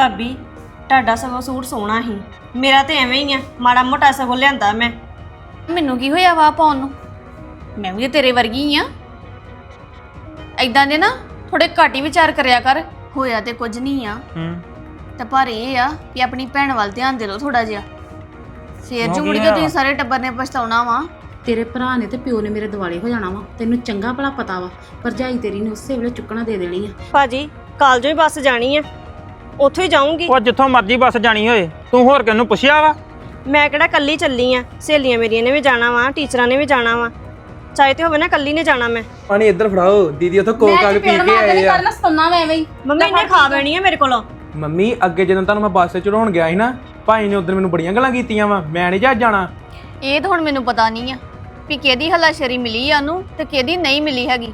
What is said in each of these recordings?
ਭਾਬੀ ਤੁਹਾਡਾ ਸਗੋਂ ਸੂਟ ਸੋਹਣਾ ਸੀ। ਮੇਰਾ ਤੇ ਐਵੇਂ ਹੀ ਆ ਮਾੜਾ ਮੋਟਾ ਸਗੋਂ ਲਿਆਂਦਾ ਮੈਂ। ਮੈਨੂੰ ਕੀ ਹੋਇਆ ਵਾ ਪਾਉਣ ਨੂੰ? ਮੈਂ ਵੀ ਤਾਂ ਤੇਰੇ ਵਰਗੀ ਹੀ ਆ। ਐਦਾਂ ਦੇ ਨਾ ਥੋੜੇ ਘੱਟ ਹੀ ਵਿਚਾਰ ਕਰਿਆ ਕਰ। ਹੋਇਆ ਤੇ ਕੁਝ ਨਹੀਂ ਆ। ਹੂੰ। ਤੇ ਪਰ ਇਹ ਆ ਕਿ ਆਪਣੀ ਭੈਣ ਵੱਲ ਧਿਆਨ ਦੇ ਲਓ ਥੋੜਾ ਜਿਹਾ। ਫੇਰ ਹੋ ਗਿਆ? ਕੇ ਤੁਸੀਂ ਸਾਰੇ ਟੱਬਰ ਨੇ ਪਛਤਾਉਣਾ ਵਾ? ਤੇਰੇ ਭਰਾ ਨੇ ਤੇ ਪਿਓ ਨੇ ਮੇਰੇ ਦਿਵਾਲੇ ਹੋ ਜਾਣਾ ਵਾ। ਤੈਨੂੰ ਚੰਗਾ ਭਲਾ ਪਤਾ ਵਾ। ਭਰਜਾਈ ਤੇਰੀ ਨੇ ਉਸੇ ਵੇਲੇ ਚੁੱਕਣਾ ਦੇ ਦੇਣੀ ਆ। ਭਾਜੀ ਕਾਲਜੋਂ ਹੀ ਬੱਸ ਜਾਣੀ ਆ। ਉੱਥੋਂ ਹੀ ਜਾਊਂਗੀ। ਉਹ ਜਿੱਥੋਂ ਮਰਜ਼ੀ ਬੱਸ ਜਾਣੀ ਹੋਏ ਤੂੰ ਹੋਰ ਕਿਹਨੂੰ ਪੁੱਛਿਆ ਵਾ? ਮੈਂ ਕਿਹੜਾ ਕੱਲੀ ਚੱਲੀ ਆ? ਸਹੇਲੀਆਂ ਮੇਰੀਆਂ ਨੇ ਵੀ ਜਾਣਾ ਵਾ ਟੀਚਰਾਂ ਨੇ ਵੀ ਜਾਣਾ ਵਾ। ਚਾਹੇ ਤੇ ਹੋਵੇ ਨਾ ਕੱਲੀ ਨੇ ਜਾਣਾ ਮੈਂ। ਪਾਣੀ ਇੱਧਰ ਫੜਾਓ ਦੀਦੀ ਉੱਥੋਂ ਕੋਕ ਆ ਕੇ ਪੀ ਕੇ ਆਏ ਆ। ਸੁਣਨਾ ਮੈਂ ਐਵੇਂ ਹੀ। ਮੰਮੀ ਇਹਨੇ ਖਾ ਬੈਣੀ ਆ ਮੇਰੇ ਕੋਲੋਂ। ਮੰਮੀ ਅੱਗੇ ਜਦੋਂ ਤੁਹਾਨੂੰ ਮੈਂ ਬੱਸ ਚੜਾਉਣ ਗਿਆ ਸੀ ਨਾ ਭਾਈ ਨੇ ਉਧਰ ਮੈਨੂੰ ਬੜੀਆਂ ਗੱਲਾਂ ਕੀਤੀਆਂ ਵਾ ਮੈਂ ਨਹੀਂ ਜਾ ਜਾਣਾ। ਇਹ ਤਾਂ ਹੁਣ ਮੈਨੂੰ ਪਤਾ ਨਹੀਂ ਆ ਵੀ ਕਿਹਦੀ ਹਲਾਸ਼ਰੀ ਮਿਲੀ ਆ ਉਹਨੂੰ ਤੇ ਕਿਹਦੀ ਨਹੀਂ ਮਿਲੀ ਹੈਗੀ।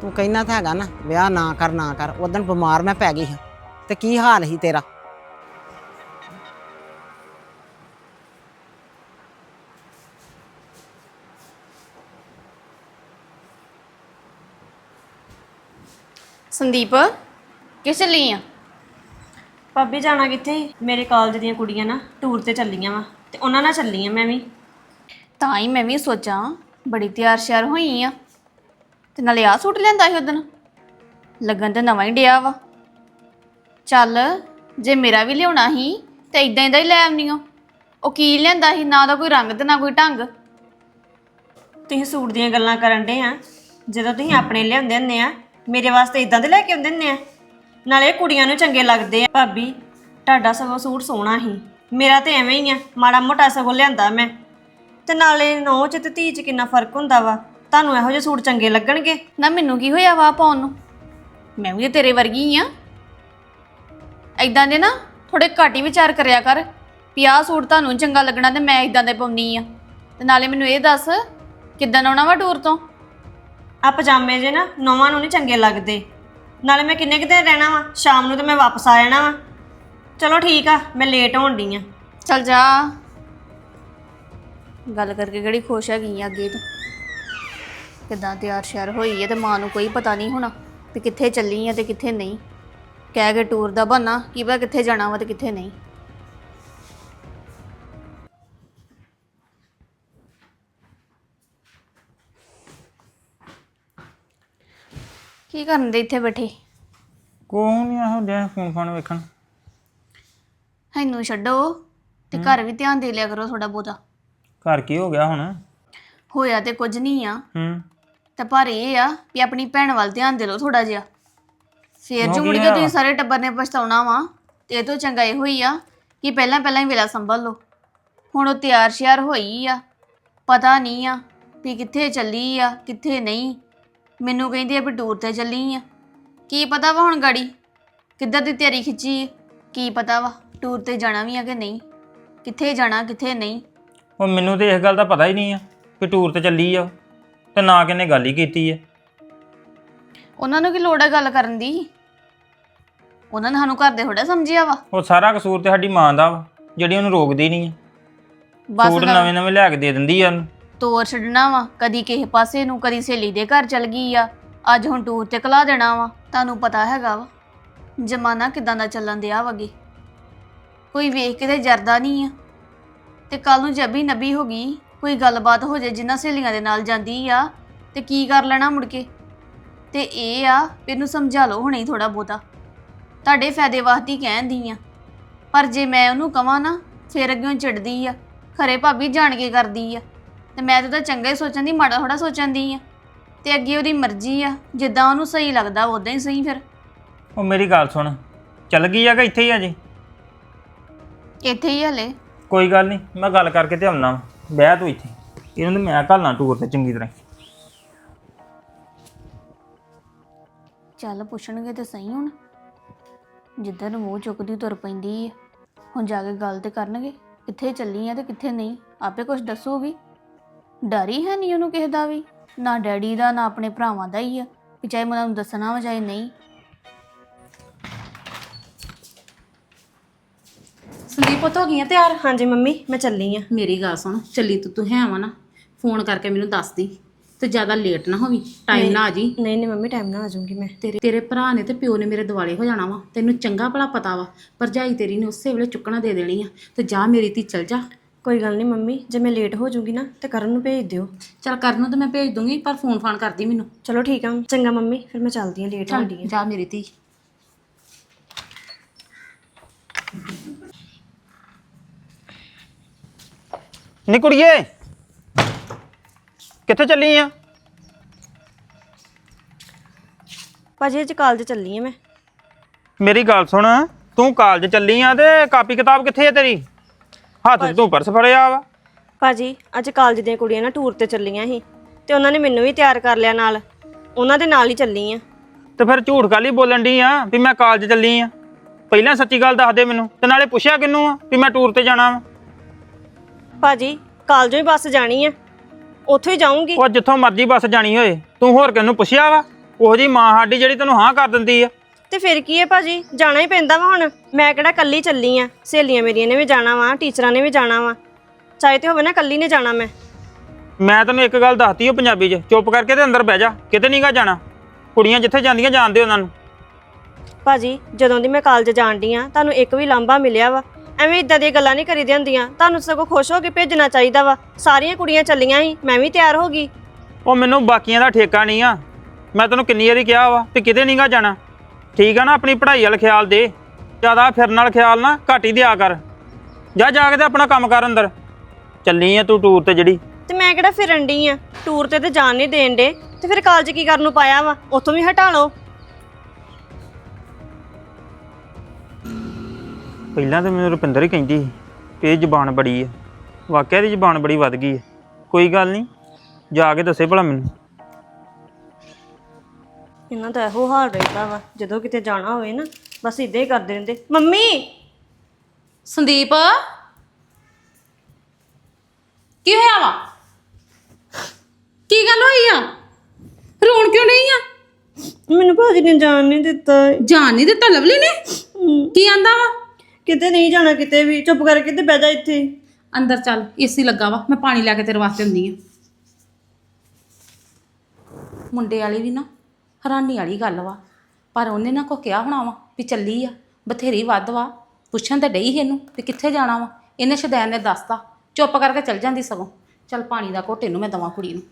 ਤੂੰ ਕਹਿਣਾ ਤਾਂ ਹੈਗਾ ਨਾ ਵਿਆਹ ਨਾ ਕਰ ਨਾ ਕਰ ਉਦੋਂ ਬਿਮਾਰ ਮੈਂ ਪੈ ਗਈ ਹਾਂ। ਤੇ ਕੀ ਹਾਲ ਸੀ ਤੇਰਾ? ਸੰਦੀਪ ਕਿਸ ਚੱਲੀ ਆ? ਭਾਬੀ ਜਾਣਾ ਕਿੱਥੇ? ਮੇਰੇ ਕਾਲਜ ਦੀਆਂ ਕੁੜੀਆਂ ਨਾ ਟੂਰ ਤੇ ਚੱਲੀਆਂ ਵਾ ਤੇ ਉਹਨਾਂ ਨਾਲ ਚੱਲੀ ਆ ਮੈਂ ਵੀ। ਤਾਂ ਹੀ ਮੈਂ ਵੀ ਸੋਚਾਂ ਬੜੀ ਤਿਆਰ ਸ਼ਿਆਰ ਹੋਈ ਆ ਤੇ ਨਾਲੇ ਆ ਸੂਟ ਲੈਂਦਾ ਸੀ ਉਦਣ ਲੱਗਣ ਤੇ ਨਵਾਂ ਹੀ ਡਿਆ ਵਾ। ਚੱਲ ਜੇ ਮੇਰਾ ਵੀ ਲਿਆਉਣਾ ਸੀ ਤੇ ਇਦਾਂ ਇਦਾਂ ਹੀ ਲੈ ਆਉਣੀ ਓ। ਉਹ ਕੀ ਲੈਂਦਾ ਸੀ ਨਾ ਦਾ ਕੋਈ ਰੰਗ ਤੇ ਨਾ ਕੋਈ ਢੰਗ? ਤੁਸੀਂ ਸੂਟ ਦੀਆਂ ਗੱਲਾਂ ਕਰਨ ਦੇ ਆ। ਜਦੋਂ ਤੁਸੀਂ ਆਪਣੇ ਲਿਆਉਂਦੇ ਹੁੰਦੇ ਆ ਮੇਰੇ ਵਾਸਤੇ ਇਦਾਂ ਦੇ ਲੈ ਕੇ ਆਉਂਦੇ ਹੁੰਦੇ ਆ। ਨਾਲੇ ਇਹ ਕੁੜੀਆਂ ਨੂੰ ਚੰਗੇ ਲੱਗਦੇ ਆ। ਭਾਬੀ ਤੁਹਾਡਾ ਸਗੋਂ ਸੂਟ ਸੋਹਣਾ ਸੀ। ਮੇਰਾ ਤੇ ਐਵੇਂ ਹੀ ਆ ਮਾੜਾ ਮੋਟਾ ਸਗੋਂ ਲਿਆਂਦਾ ਮੈਂ। ਤੇ ਨਾਲੇ ਨੌ ਚ ਤੇ ਧੀ ਚ ਕਿੰਨਾ ਫ਼ਰਕ ਹੁੰਦਾ ਵਾ। ਤੁਹਾਨੂੰ ਇਹੋ ਜਿਹੇ ਸੂਟ ਚੰਗੇ ਲੱਗਣਗੇ? ਨਾ ਮੈਨੂੰ ਕੀ ਹੋਇਆ ਵਾ ਪਾਉਣ ਨੂੰ? ਮੈਂ ਵੀ ਤਾਂ ਤੇਰੇ ਵਰਗੀ ਹੀ ਆ। ਐਦਾਂ ਦੇ ਨਾ ਥੋੜੇ ਘੱਟ ਹੀ ਵਿਚਾਰ ਕਰਿਆ ਕਰ ਵੀ ਆਹ ਸੂਟ ਤੁਹਾਨੂੰ ਚੰਗਾ ਲੱਗਣਾ ਤੇ ਮੈਂ ਇਦਾਂ ਦੇ ਪਾਉਣੀ ਆ। ਤੇ ਨਾਲੇ ਮੈਨੂੰ ਇਹ ਦੱਸ ਕਿੱਦਾਂ ਆਉਣਾ ਵਾ ਟੂਰ ਤੋਂ? ਆ ਪਜਾਮੇ ਜੇ ਨਾ ਨੌਵਾਂ ਨੂੰ ਨਹੀਂ ਚੰਗੇ ਲੱਗਦੇ। ਨਾਲੇ ਮੈਂ ਕਿੰਨੇ ਕੁ ਦਿਨ ਰਹਿਣਾ ਵਾ? ਸ਼ਾਮ ਨੂੰ ਤੇ ਮੈਂ ਵਾਪਸ ਆ ਜਾਣਾ ਵਾ। ਚਲੋ ਠੀਕ ਆ ਮੈਂ ਲੇਟ ਹੋਣ ਡਈ ਆ। ਚੱਲ ਜਾ। ਗੱਲ ਕਰਕੇ ਕਿਹੜੀ ਖੁਸ਼ ਹੈਗੀ ਆ ਅੱਗੇ ਤੋਂ? ਕਿਦਾਂ ਤਿਆਰ ਸ਼ਿਆਰ ਹੋਈ ਹੈ ਤੇ ਮਾਂ ਨੂੰ ਕੋਈ ਪਤਾ ਨਹੀਂ ਹੋਣਾ ਵੀ ਕਿੱਥੇ ਚੱਲੀ ਆ ਤੇ ਕਿੱਥੇ ਨਹੀਂ। ਕਹਿ ਕੇ ਟੂਰ ਦਾ ਬਹਾਨਾ ਕੀ ਪਤਾ ਕਿੱਥੇ ਜਾਣਾ ਵਾ ਤੇ ਕਿੱਥੇ ਨਹੀਂ। ਕੀ ਕਰਨ ਦੇ ਇੱਥੇ ਬੈਠੇ? ਕੋਈ ਨਹੀਂ ਆਹੋ ਦੇ ਫੋਨ ਫਾਨ ਵੇਖਣ। ਇਹਨੂੰ ਛੱਡੋ ਤੇ ਘਰ ਵੀ ਧਿਆਨ ਦੇ ਲਿਆ ਕਰੋ ਥੋੜਾ ਬਹੁਤਾ। ਘਰ ਕੀ ਹੋ ਗਿਆ ਹੁਣ? ਹੋਇਆ ਤੇ ਕੁਝ ਨਹੀਂ ਆ। ਹੂੰ। ਤੇ ਪਰ ਇਹ ਆ ਵੀ ਆਪਣੀ ਭੈਣ ਵੱਲ ਧਿਆਨ ਦੇ ਲਓ ਥੋੜਾ ਜਿਹਾ। ਫੇਰ ਹੋ ਜੋ ਮੁੜ ਗਿਆ ਕੇ। ਤੁਸੀਂ ਸਾਰੇ ਟੱਬਰ ਨੇ ਪਛਤਾਉਣਾ ਵਾ ਤੇ ਇਹ ਤੋਂ ਚੰਗਾ ਇਹ ਹੋਈ ਆ ਕਿ ਪਹਿਲਾਂ ਪਹਿਲਾਂ ਹੀ ਵੇਲਾ ਸੰਭਲ ਲਓ ਹੁਣ ਉਹ ਤਿਆਰ ਸ਼ਿਆਰ ਹੋਈ ਆ ਪਤਾ ਨਹੀਂ ਆ ਵੀ ਕਿੱਥੇ ਚੱਲੀ ਆ ਕਿੱਥੇ ਨਹੀਂ ਮੈਨੂੰ ਕਹਿੰਦੀ ਆ ਵੀ ਟੂਰ ਤੇ ਚੱਲੀ ਆ ਕੀ ਪਤਾ ਵਾ ਹੁਣ ਗਾੜੀ ਕਿੱਦਾਂ ਦੀ ਤਿਆਰੀ ਖਿੱਚੀ ਆ? ਕੀ ਪਤਾ ਵਾ ਟੂਰ ਤੇ ਜਾਣਾ ਵੀ ਆ ਕਿ ਨਹੀਂ ਕਿੱਥੇ ਜਾਣਾ ਕਿੱਥੇ ਨਹੀਂ ਉਹ ਮੈਨੂੰ ਤੇ ਇਸ ਗੱਲ ਦਾ ਪਤਾ ਹੀ ਨਹੀਂ ਆ ਕਿ ਟੂਰ ਤੇ ਚੱਲੀ ਆ ਉਹ। ਤੇ ਨਾ ਕਿਨੇ ਗੱਲ ਹੀ ਕੀਤੀ ਆ ਉਹਨਾਂ ਨੂੰ ਕੀ ਲੋੜ ਹੈ ਗੱਲ ਕਰਨ ਦੀ? ਉਹਨਾਂ ਨੇ ਸਾਨੂੰ ਘਰ ਦੇ ਥੋੜਾ ਸਮਝਿਆ ਵਾ। ਉਹ ਸਾਰਾ ਕਸੂਰ ਤੇ ਸਾਡੀ ਮਾਂ ਦਾ ਵਾ ਜਿਹੜੀ ਉਹਨੂੰ ਰੋਕਦੀ ਨਹੀਂ ਆ। ਬਸ ਸੂਟ ਕਰ- ਨਵੇਂ ਨਵੇਂ ਲਿਆ ਕੇ ਦੇ ਦਿੰਦੀ ਆ ਉਹਨੂੰ। ਤੋਰ ਛੱਡਣਾ ਵਾ ਕਦੀ ਕਿਸੇ ਪਾਸੇ ਨੂੰ ਕਦੀ ਸਹੇਲੀ ਦੇ ਘਰ ਚਲ ਗਈ ਆ। ਅੱਜ ਹੁਣ ਟੂਰ ਤੇ ਕਲਾ ਦੇਣਾ ਵਾ ਤੁਹਾਨੂੰ ਪਤਾ ਹੈਗਾ ਵਾ। ਜਮਾਨਾ ਕਿਦਾਂ ਦਾ ਚੱਲਣ ਦਿਆ ਵਗੇ ਕੋਈ ਵੇਖ ਕੇ ਤੇ ਜਰਦਾ ਨਹੀਂ ਆ। ਤੇ ਕੱਲ ਨੂੰ ਜੱਬੀ ਨਬੀ ਹੋ ਗਈ ਕੋਈ ਗੱਲਬਾਤ ਹੋ ਜਾਏ ਜਿਨ੍ਹਾਂ ਸਹੇਲੀਆਂ ਦੇ ਨਾਲ ਜਾਂਦੀ ਆ ਤੇ ਕੀ ਕਰ ਲੈਣਾ ਮੁੜ ਕੇ? ਤੇ ਇਹ ਆ ਵੀ ਇਹਨੂੰ ਸਮਝਾ ਲਓ ਹੁਣੇ ਥੋੜਾ ਬਹੁਤਾ। ਤੁਹਾਡੇ ਫਾਇਦੇ ਵਾਸਤੇ ਹੀ ਕਹਿੰਦੀ ਆ। ਪਰ ਜੇ ਮੈਂ ਉਹਨੂੰ ਕਵਾਂ ਨਾ ਫਿਰ ਅੱਗੇ ਚਿੜਦੀ ਆ ਖਰੇ ਭਾਬੀ ਜਾਣ ਕੇ ਕਰਦੀ ਆ। ਤੇ ਮੈਂ ਤਾਂ ਉਹਦਾ ਚੰਗਾ ਹੀ ਸੋਚਣ ਦੀ ਮਾੜਾ ਥੋੜਾ ਸੋਚਣ ਦੀ ਆ। ਤੇ ਅੱਗੇ ਉਹਦੀ ਮਰਜ਼ੀ ਆ ਜਿੱਦਾਂ ਉਹਨੂੰ ਸਹੀ ਲੱਗਦਾ ਉਦਾਂ ਹੀ ਸਹੀ ਫਿਰ। ਉਹ ਮੇਰੀ ਗੱਲ ਸੁਣ ਚੱਲ ਗਈ ਆ ਕਿ ਇੱਥੇ ਹੀ ਆ ਜੀ? ਇੱਥੇ ਹੀ ਹਲੇ। ਕੋਈ ਗੱਲ ਨਹੀਂ ਮੈਂ ਗੱਲ ਕਰਕੇ ਤੇ ਆਉਣਾ ਬਹਿ ਤੂੰ ਇੱਥੇ। ਇਹਨੂੰ ਤੇ ਮੈਂ ਘੱਲਣਾ ਟੂਰ ਤੇ ਚੰਗੀ ਤਰ੍ਹਾਂ। ਚੱਲ ਪੁੱਛਣਗੇ ਤੇ ਸਹੀ ਹੁਣ। ਜਿੱਦਾਂ ਨੂੰ ਮੂੰਹ ਚੁੱਕਦੀ ਤੁਰ ਪੈਂਦੀ ਆ ਹੁਣ ਜਾ ਕੇ ਗੱਲ ਤੇ ਕਰਨਗੇ ਕਿੱਥੇ ਚੱਲੀ ਆ ਤੇ ਕਿੱਥੇ ਨਹੀਂ ਆਪੇ ਕੁਝ ਦੱਸੂਗੀ। ਡਰ ਹੀ ਹੈ ਨਹੀਂ ਉਹਨੂੰ ਕਿਸੇ ਦਾ ਵੀ ਨਾ ਡੈਡੀ ਦਾ ਨਾ ਆਪਣੇ ਭਰਾਵਾਂ ਦਾ ਹੀ ਆ ਵੀ ਚਾਹੇ ਮੈਂ ਉਹਨਾਂ ਦੱਸਣਾ ਵਾ ਚਾਹੇ ਨਹੀਂ। ਸੰਦੀਪ ਪੁੱਤ ਹੋ ਗਈਆਂ ਤਿਆਰ? ਹਾਂਜੀ ਮੰਮੀ ਮੈਂ ਚੱਲੀ ਆ। ਮੇਰੀ ਗੱਲ ਸੁਣ ਚੱਲੀ ਤੂੰ ਤੂੰ ਹੈ ਵਾ ਨਾ। ਫੋਨ ਕਰਕੇ ਮੈਨੂੰ ਦੱਸ ਦੀ ਤੇ ਜ਼ਿਆਦਾ ਲੇਟ ਨਾ ਹੋਵੀਂ ਟਾਈਮ ਨਾ ਆ ਜੀ ਨਹੀਂ ਨਹੀਂ ਮੰਮੀ ਟਾਈਮ ਨਾਲ ਆ ਜਾਊਂਗੀ ਮੈਂ। ਤੇਰੇ ਤੇਰੇ ਭਰਾ ਨੇ ਤੇ ਪਿਓ ਨੇ ਮੇਰੇ ਦਿਵਾਲੇ ਹੋ ਜਾਣਾ ਵਾ। ਤੈਨੂੰ ਚੰਗਾ ਭਲਾ ਪਤਾ ਵਾ ਭਰਜਾਈ ਤੇਰੀ ਨੇ ਉਸੇ ਵੇਲੇ ਚੁੱਕਣਾ ਦੇ ਦੇਣੀ ਆ। ਤੇ ਜਾ ਮੇਰੀ ਧੀ ਚਲ ਜਾ। ਕੋਈ ਗੱਲ ਨਹੀਂ ਮੰਮੀ ਜੇ ਮੈਂ ਲੇਟ ਹੋ ਜਾਊਂਗੀ ਨਾ ਤੇ ਕਰਨ ਨੂੰ ਭੇਜ ਦਿਓ। ਚਲ ਕਰਨ ਨੂੰ ਤੇ ਮੈਂ ਭੇਜ ਦੂੰਗੀ ਪਰ ਫੋਨ ਫਾਨ ਕਰਦੀ ਮੈਨੂੰ। ਚਲੋ ਠੀਕ ਆ ਚੰਗਾ ਮੰਮੀ ਫਿਰ ਮੈਂ ਚੱਲਦੀ ਹਾਂ ਲੇਟ ਹੋਣ ਚੱਲ ਆ। ਜਾ ਮੇਰੀ ਧੀ। ਨੀ ਕੁੜੀਏ ਕਿੱਥੇ ਚੱਲੀ ਆ? ਭਾਜੀ ਅੱਜ ਕਾਲਜ ਚੱਲੀ ਆ ਮੈਂ। ਮੇਰੀ ਗੱਲ ਸੁਣ ਤੂੰ ਕਾਲਜ ਚੱਲੀ ਆ ਤੇ ਕਾਪੀ ਕਿਤਾਬ ਕਿੱਥੇ ਆ ਤੇਰੀ? ਹੱਥ 'ਚ ਤੂੰ ਪਰਸ ਫੜਿਆ ਵਾ। ਭਾਜੀ ਅੱਜ ਕਾਲਜ ਦੀਆਂ ਕੁੜੀਆਂ ਨਾ ਟੂਰ ਤੇ ਚੱਲੀਆਂ ਸੀ ਤੇ ਉਹਨਾਂ ਨੇ ਮੈਨੂੰ ਵੀ ਤਿਆਰ ਕਰ ਲਿਆ ਨਾਲ। ਉਹਨਾਂ ਦੇ ਨਾਲ ਹੀ ਚੱਲੀ ਆ। ਤੇ ਫਿਰ ਝੂਠ ਕਾਲੀ ਬੋਲਣ ਦੀ ਆ ਵੀ ਮੈਂ ਕਾਲਜ ਚੱਲੀ ਆ? ਪਹਿਲਾਂ ਸੱਚੀ ਗੱਲ ਦੱਸ ਦੇ ਮੈਨੂੰ ਤੇ ਨਾਲੇ ਪੁੱਛਿਆ ਕਿਨੂੰ ਆ ਵੀ ਮੈਂ ਟੂਰ ਤੇ ਜਾਣਾ ਵਾ? ਭਾਜੀ ਕਾਲਜੋਂ ਹੀ ਬੱਸ ਜਾਣੀ ਆ। ਉੱਥੋਂ ਹੀ ਜਾਊਂਗੀ। ਉਹ ਜਿੱਥੋਂ ਮਰਜ਼ੀ ਬੱਸ ਜਾਣੀ ਹੋਏ ਤੂੰ ਹੋਰ ਕਿਹਨੂੰ ਪੁੱਛਿਆ ਵਾ? ਉਹੋ ਜੀ ਮਾਂ ਸਾਡੀ ਜਿਹੜੀ ਤੈਨੂੰ ਹਾਂ ਕਰ ਦਿੰਦੀ ਆ। ਤੇ ਫਿਰ ਕੀ ਹੈ ਭਾਜੀ? ਜਾਣਾ ਹੀ ਪੈਂਦਾ ਵਾ ਹੁਣ। ਮੈਂ ਕਿਹੜਾ ਕੱਲੀ ਚੱਲੀ ਆ? ਸਹੇਲੀਆਂ ਮੇਰੀਆਂ ਨੇ ਵੀ ਜਾਣਾ ਵਾ ਟੀਚਰਾਂ ਨੇ ਵੀ ਜਾਣਾ ਵਾ। ਚਾਹੇ ਤੇ ਹੋਵੇ ਨਾ ਕੱਲੀ ਨੇ ਜਾਣਾ ਮੈਂ। ਮੈਂ ਤੈਨੂੰ ਇੱਕ ਗੱਲ ਦੱਸਤੀ ਓ ਪੰਜਾਬੀ 'ਚ। ਚੁੱਪ ਕਰਕੇ ਤੇ ਅੰਦਰ ਬਹਿ ਜਾ। ਕਿਤੇ ਨਹੀਂਗਾ ਜਾਣਾ। ਕੁੜੀਆਂ ਜਿੱਥੇ ਜਾਂਦੀਆਂ ਜਾਣਦੇ ਉਹਨਾਂ ਨੂੰ। ਭਾਜੀ ਜਦੋਂ ਦੀ ਮੈਂ ਕਾਲਜ ਜਾਣਦੀ ਆ ਤੁਹਾਨੂੰ ਇੱਕ ਵੀ ਲਾਂਭਾ ਮਿਲਿਆ ਵਾ। ਐਵੇਂ ਇਦਾਂ ਦੀਆਂ ਗੱਲਾਂ ਨਹੀਂ ਕਰੀਦੀਆਂ ਹੁੰਦੀਆਂ। ਤੁਹਾਨੂੰ ਸਗੋਂ ਖੁਸ਼ ਹੋ ਕੇ ਭੇਜਣਾ ਚਾਹੀਦਾ ਵਾ। ਸਾਰੀਆਂ ਕੁੜੀਆਂ ਚੱਲੀਆਂ ਸੀ ਮੈਂ ਵੀ ਤਿਆਰ ਹੋ ਗਈ। ਉਹ ਮੈਨੂੰ ਬਾਕੀਆਂ ਦਾ ਠੇਕਾ ਨਹੀਂ ਆ। ਮੈਂ ਤੈਨੂੰ ਕਿੰਨੀ ਵਾਰੀ ਕਿਹਾ ਵਾ ਵੀ ਕਿਤੇ ਨਹੀਂਗਾ ਜਾਣਾ। ਠੀਕ ਆ ਨਾ ਆਪਣੀ ਪੜ੍ਹਾਈ ਵੱਲ ਖਿਆਲ ਦੇ। ਜ਼ਿਆਦਾ ਫਿਰਨ ਨਾਲ ਖਿਆਲ ਨਾ ਘੱਟ ਹੀ ਦਿਆ ਕਰ। ਜਾ ਜਾ ਕੇ ਤੇ ਆਪਣਾ ਕੰਮ ਕਰ ਅੰਦਰ। ਚੱਲੀ ਆ ਤੂੰ ਟੂਰ ਤੇ ਜਿਹੜੀ। ਤੇ ਮੈਂ ਕਿਹੜਾ ਫਿਰਨ ਡਈ ਆ? ਟੂਰ ਤੇ ਤੇ ਜਾਣ ਨਹੀਂ ਦੇਣ ਦੇ। ਤੇ ਫਿਰ ਕਾਲਜ ਕੀ ਕਰਨ ਨੂੰ ਪਾਇਆ ਵਾ? ਉੱਥੋਂ ਵੀ ਹਟਾ ਲਓ। ਪਹਿਲਾਂ ਤਾਂ ਮੈਨੂੰ ਰੁਪਿੰਦਰ ਹੀ ਕਹਿੰਦੀ ਸੀ ਕਿ ਇਹ ਜ਼ਬਾਨ ਬੜੀ ਹੈ ਵਾਕਿਆ ਦੀ ਜ਼ਬਾਨ ਬੜੀ ਵੱਧ ਗਈ ਹੈ ਕੋਈ ਗੱਲ ਨਹੀਂ ਜਾ ਕੇ ਦੱਸੇ ਭਲਾ ਮੈਨੂੰ। ਇਹਨਾਂ ਦਾ ਇਹੋ ਹਾਲ ਰਹਿੰਦਾ ਵਾ ਜਦੋਂ ਕਿਤੇ ਜਾਣਾ ਹੋਵੇ ਨਾ ਬਸ ਇਦਾਂ ਹੀ ਕਰਦੇ ਰਹਿੰਦੇ। ਮੰਮੀ! ਸੰਦੀਪ! ਕੀ ਹੋਇਆ ਵਾ? ਕੀ ਗੱਲ ਹੋਈ ਆ? ਰੋਣ ਕਿਉਂ ਨਹੀਂ ਆ? ਮੈਨੂੰ ਭਾਜੀ ਨੇ ਜਾਣ ਨਹੀਂ ਦਿੱਤਾ। ਜਾਣ ਨਹੀਂ ਦਿੱਤਾ ਲਵਲੀ ਨੇ? ਕੀ ਆਂਦਾ ਵਾ? ਕਿਤੇ ਨਹੀਂ ਜਾਣਾ ਕਿਤੇ ਵੀ? ਚੁੱਪ ਕਰਕੇ ਤੇ ਬਹਿ ਜਾ ਇੱਥੇ? ਅੰਦਰ ਚੱਲ ਏਸੀ ਲੱਗਾ ਵਾ, ਮੈਂ ਪਾਣੀ ਲੈ ਕੇ ਤੇਰੇ ਵਾਸਤੇ ਹੁੰਦੀ ਆ ਮੁੰਡੇ ਵਾਲੀ ਵੀ ਨਾ ਹੈਰਾਨੀ ਵਾਲੀ ਗੱਲ ਵਾ, ਪਰ ਉਹਨੇ ਨਾ ਕੋ ਕਿਹਾ ਹੋਣਾ ਵਾ ਵੀ ਚੱਲੀ ਆ, ਬਥੇਰੀ ਵੱਧ ਵਾ। ਪੁੱਛਣ ਤਾਂ ਡਈ ਸੀ ਇਹਨੂੰ ਵੀ ਕਿੱਥੇ ਜਾਣਾ ਵਾ, ਇਹਨੇ ਸ਼ਦੈਨ ਨੇ ਦੱਸਤਾ, ਚੁੱਪ ਕਰਕੇ ਚੱਲ ਜਾਂਦੀ ਸਗੋਂ। ਚੱਲ ਪਾਣੀ ਦਾ ਘੋਟੇ ਨੂੰ ਮੈਂ ਦਵਾਂ ਕੁੜੀ ਨੂੰ,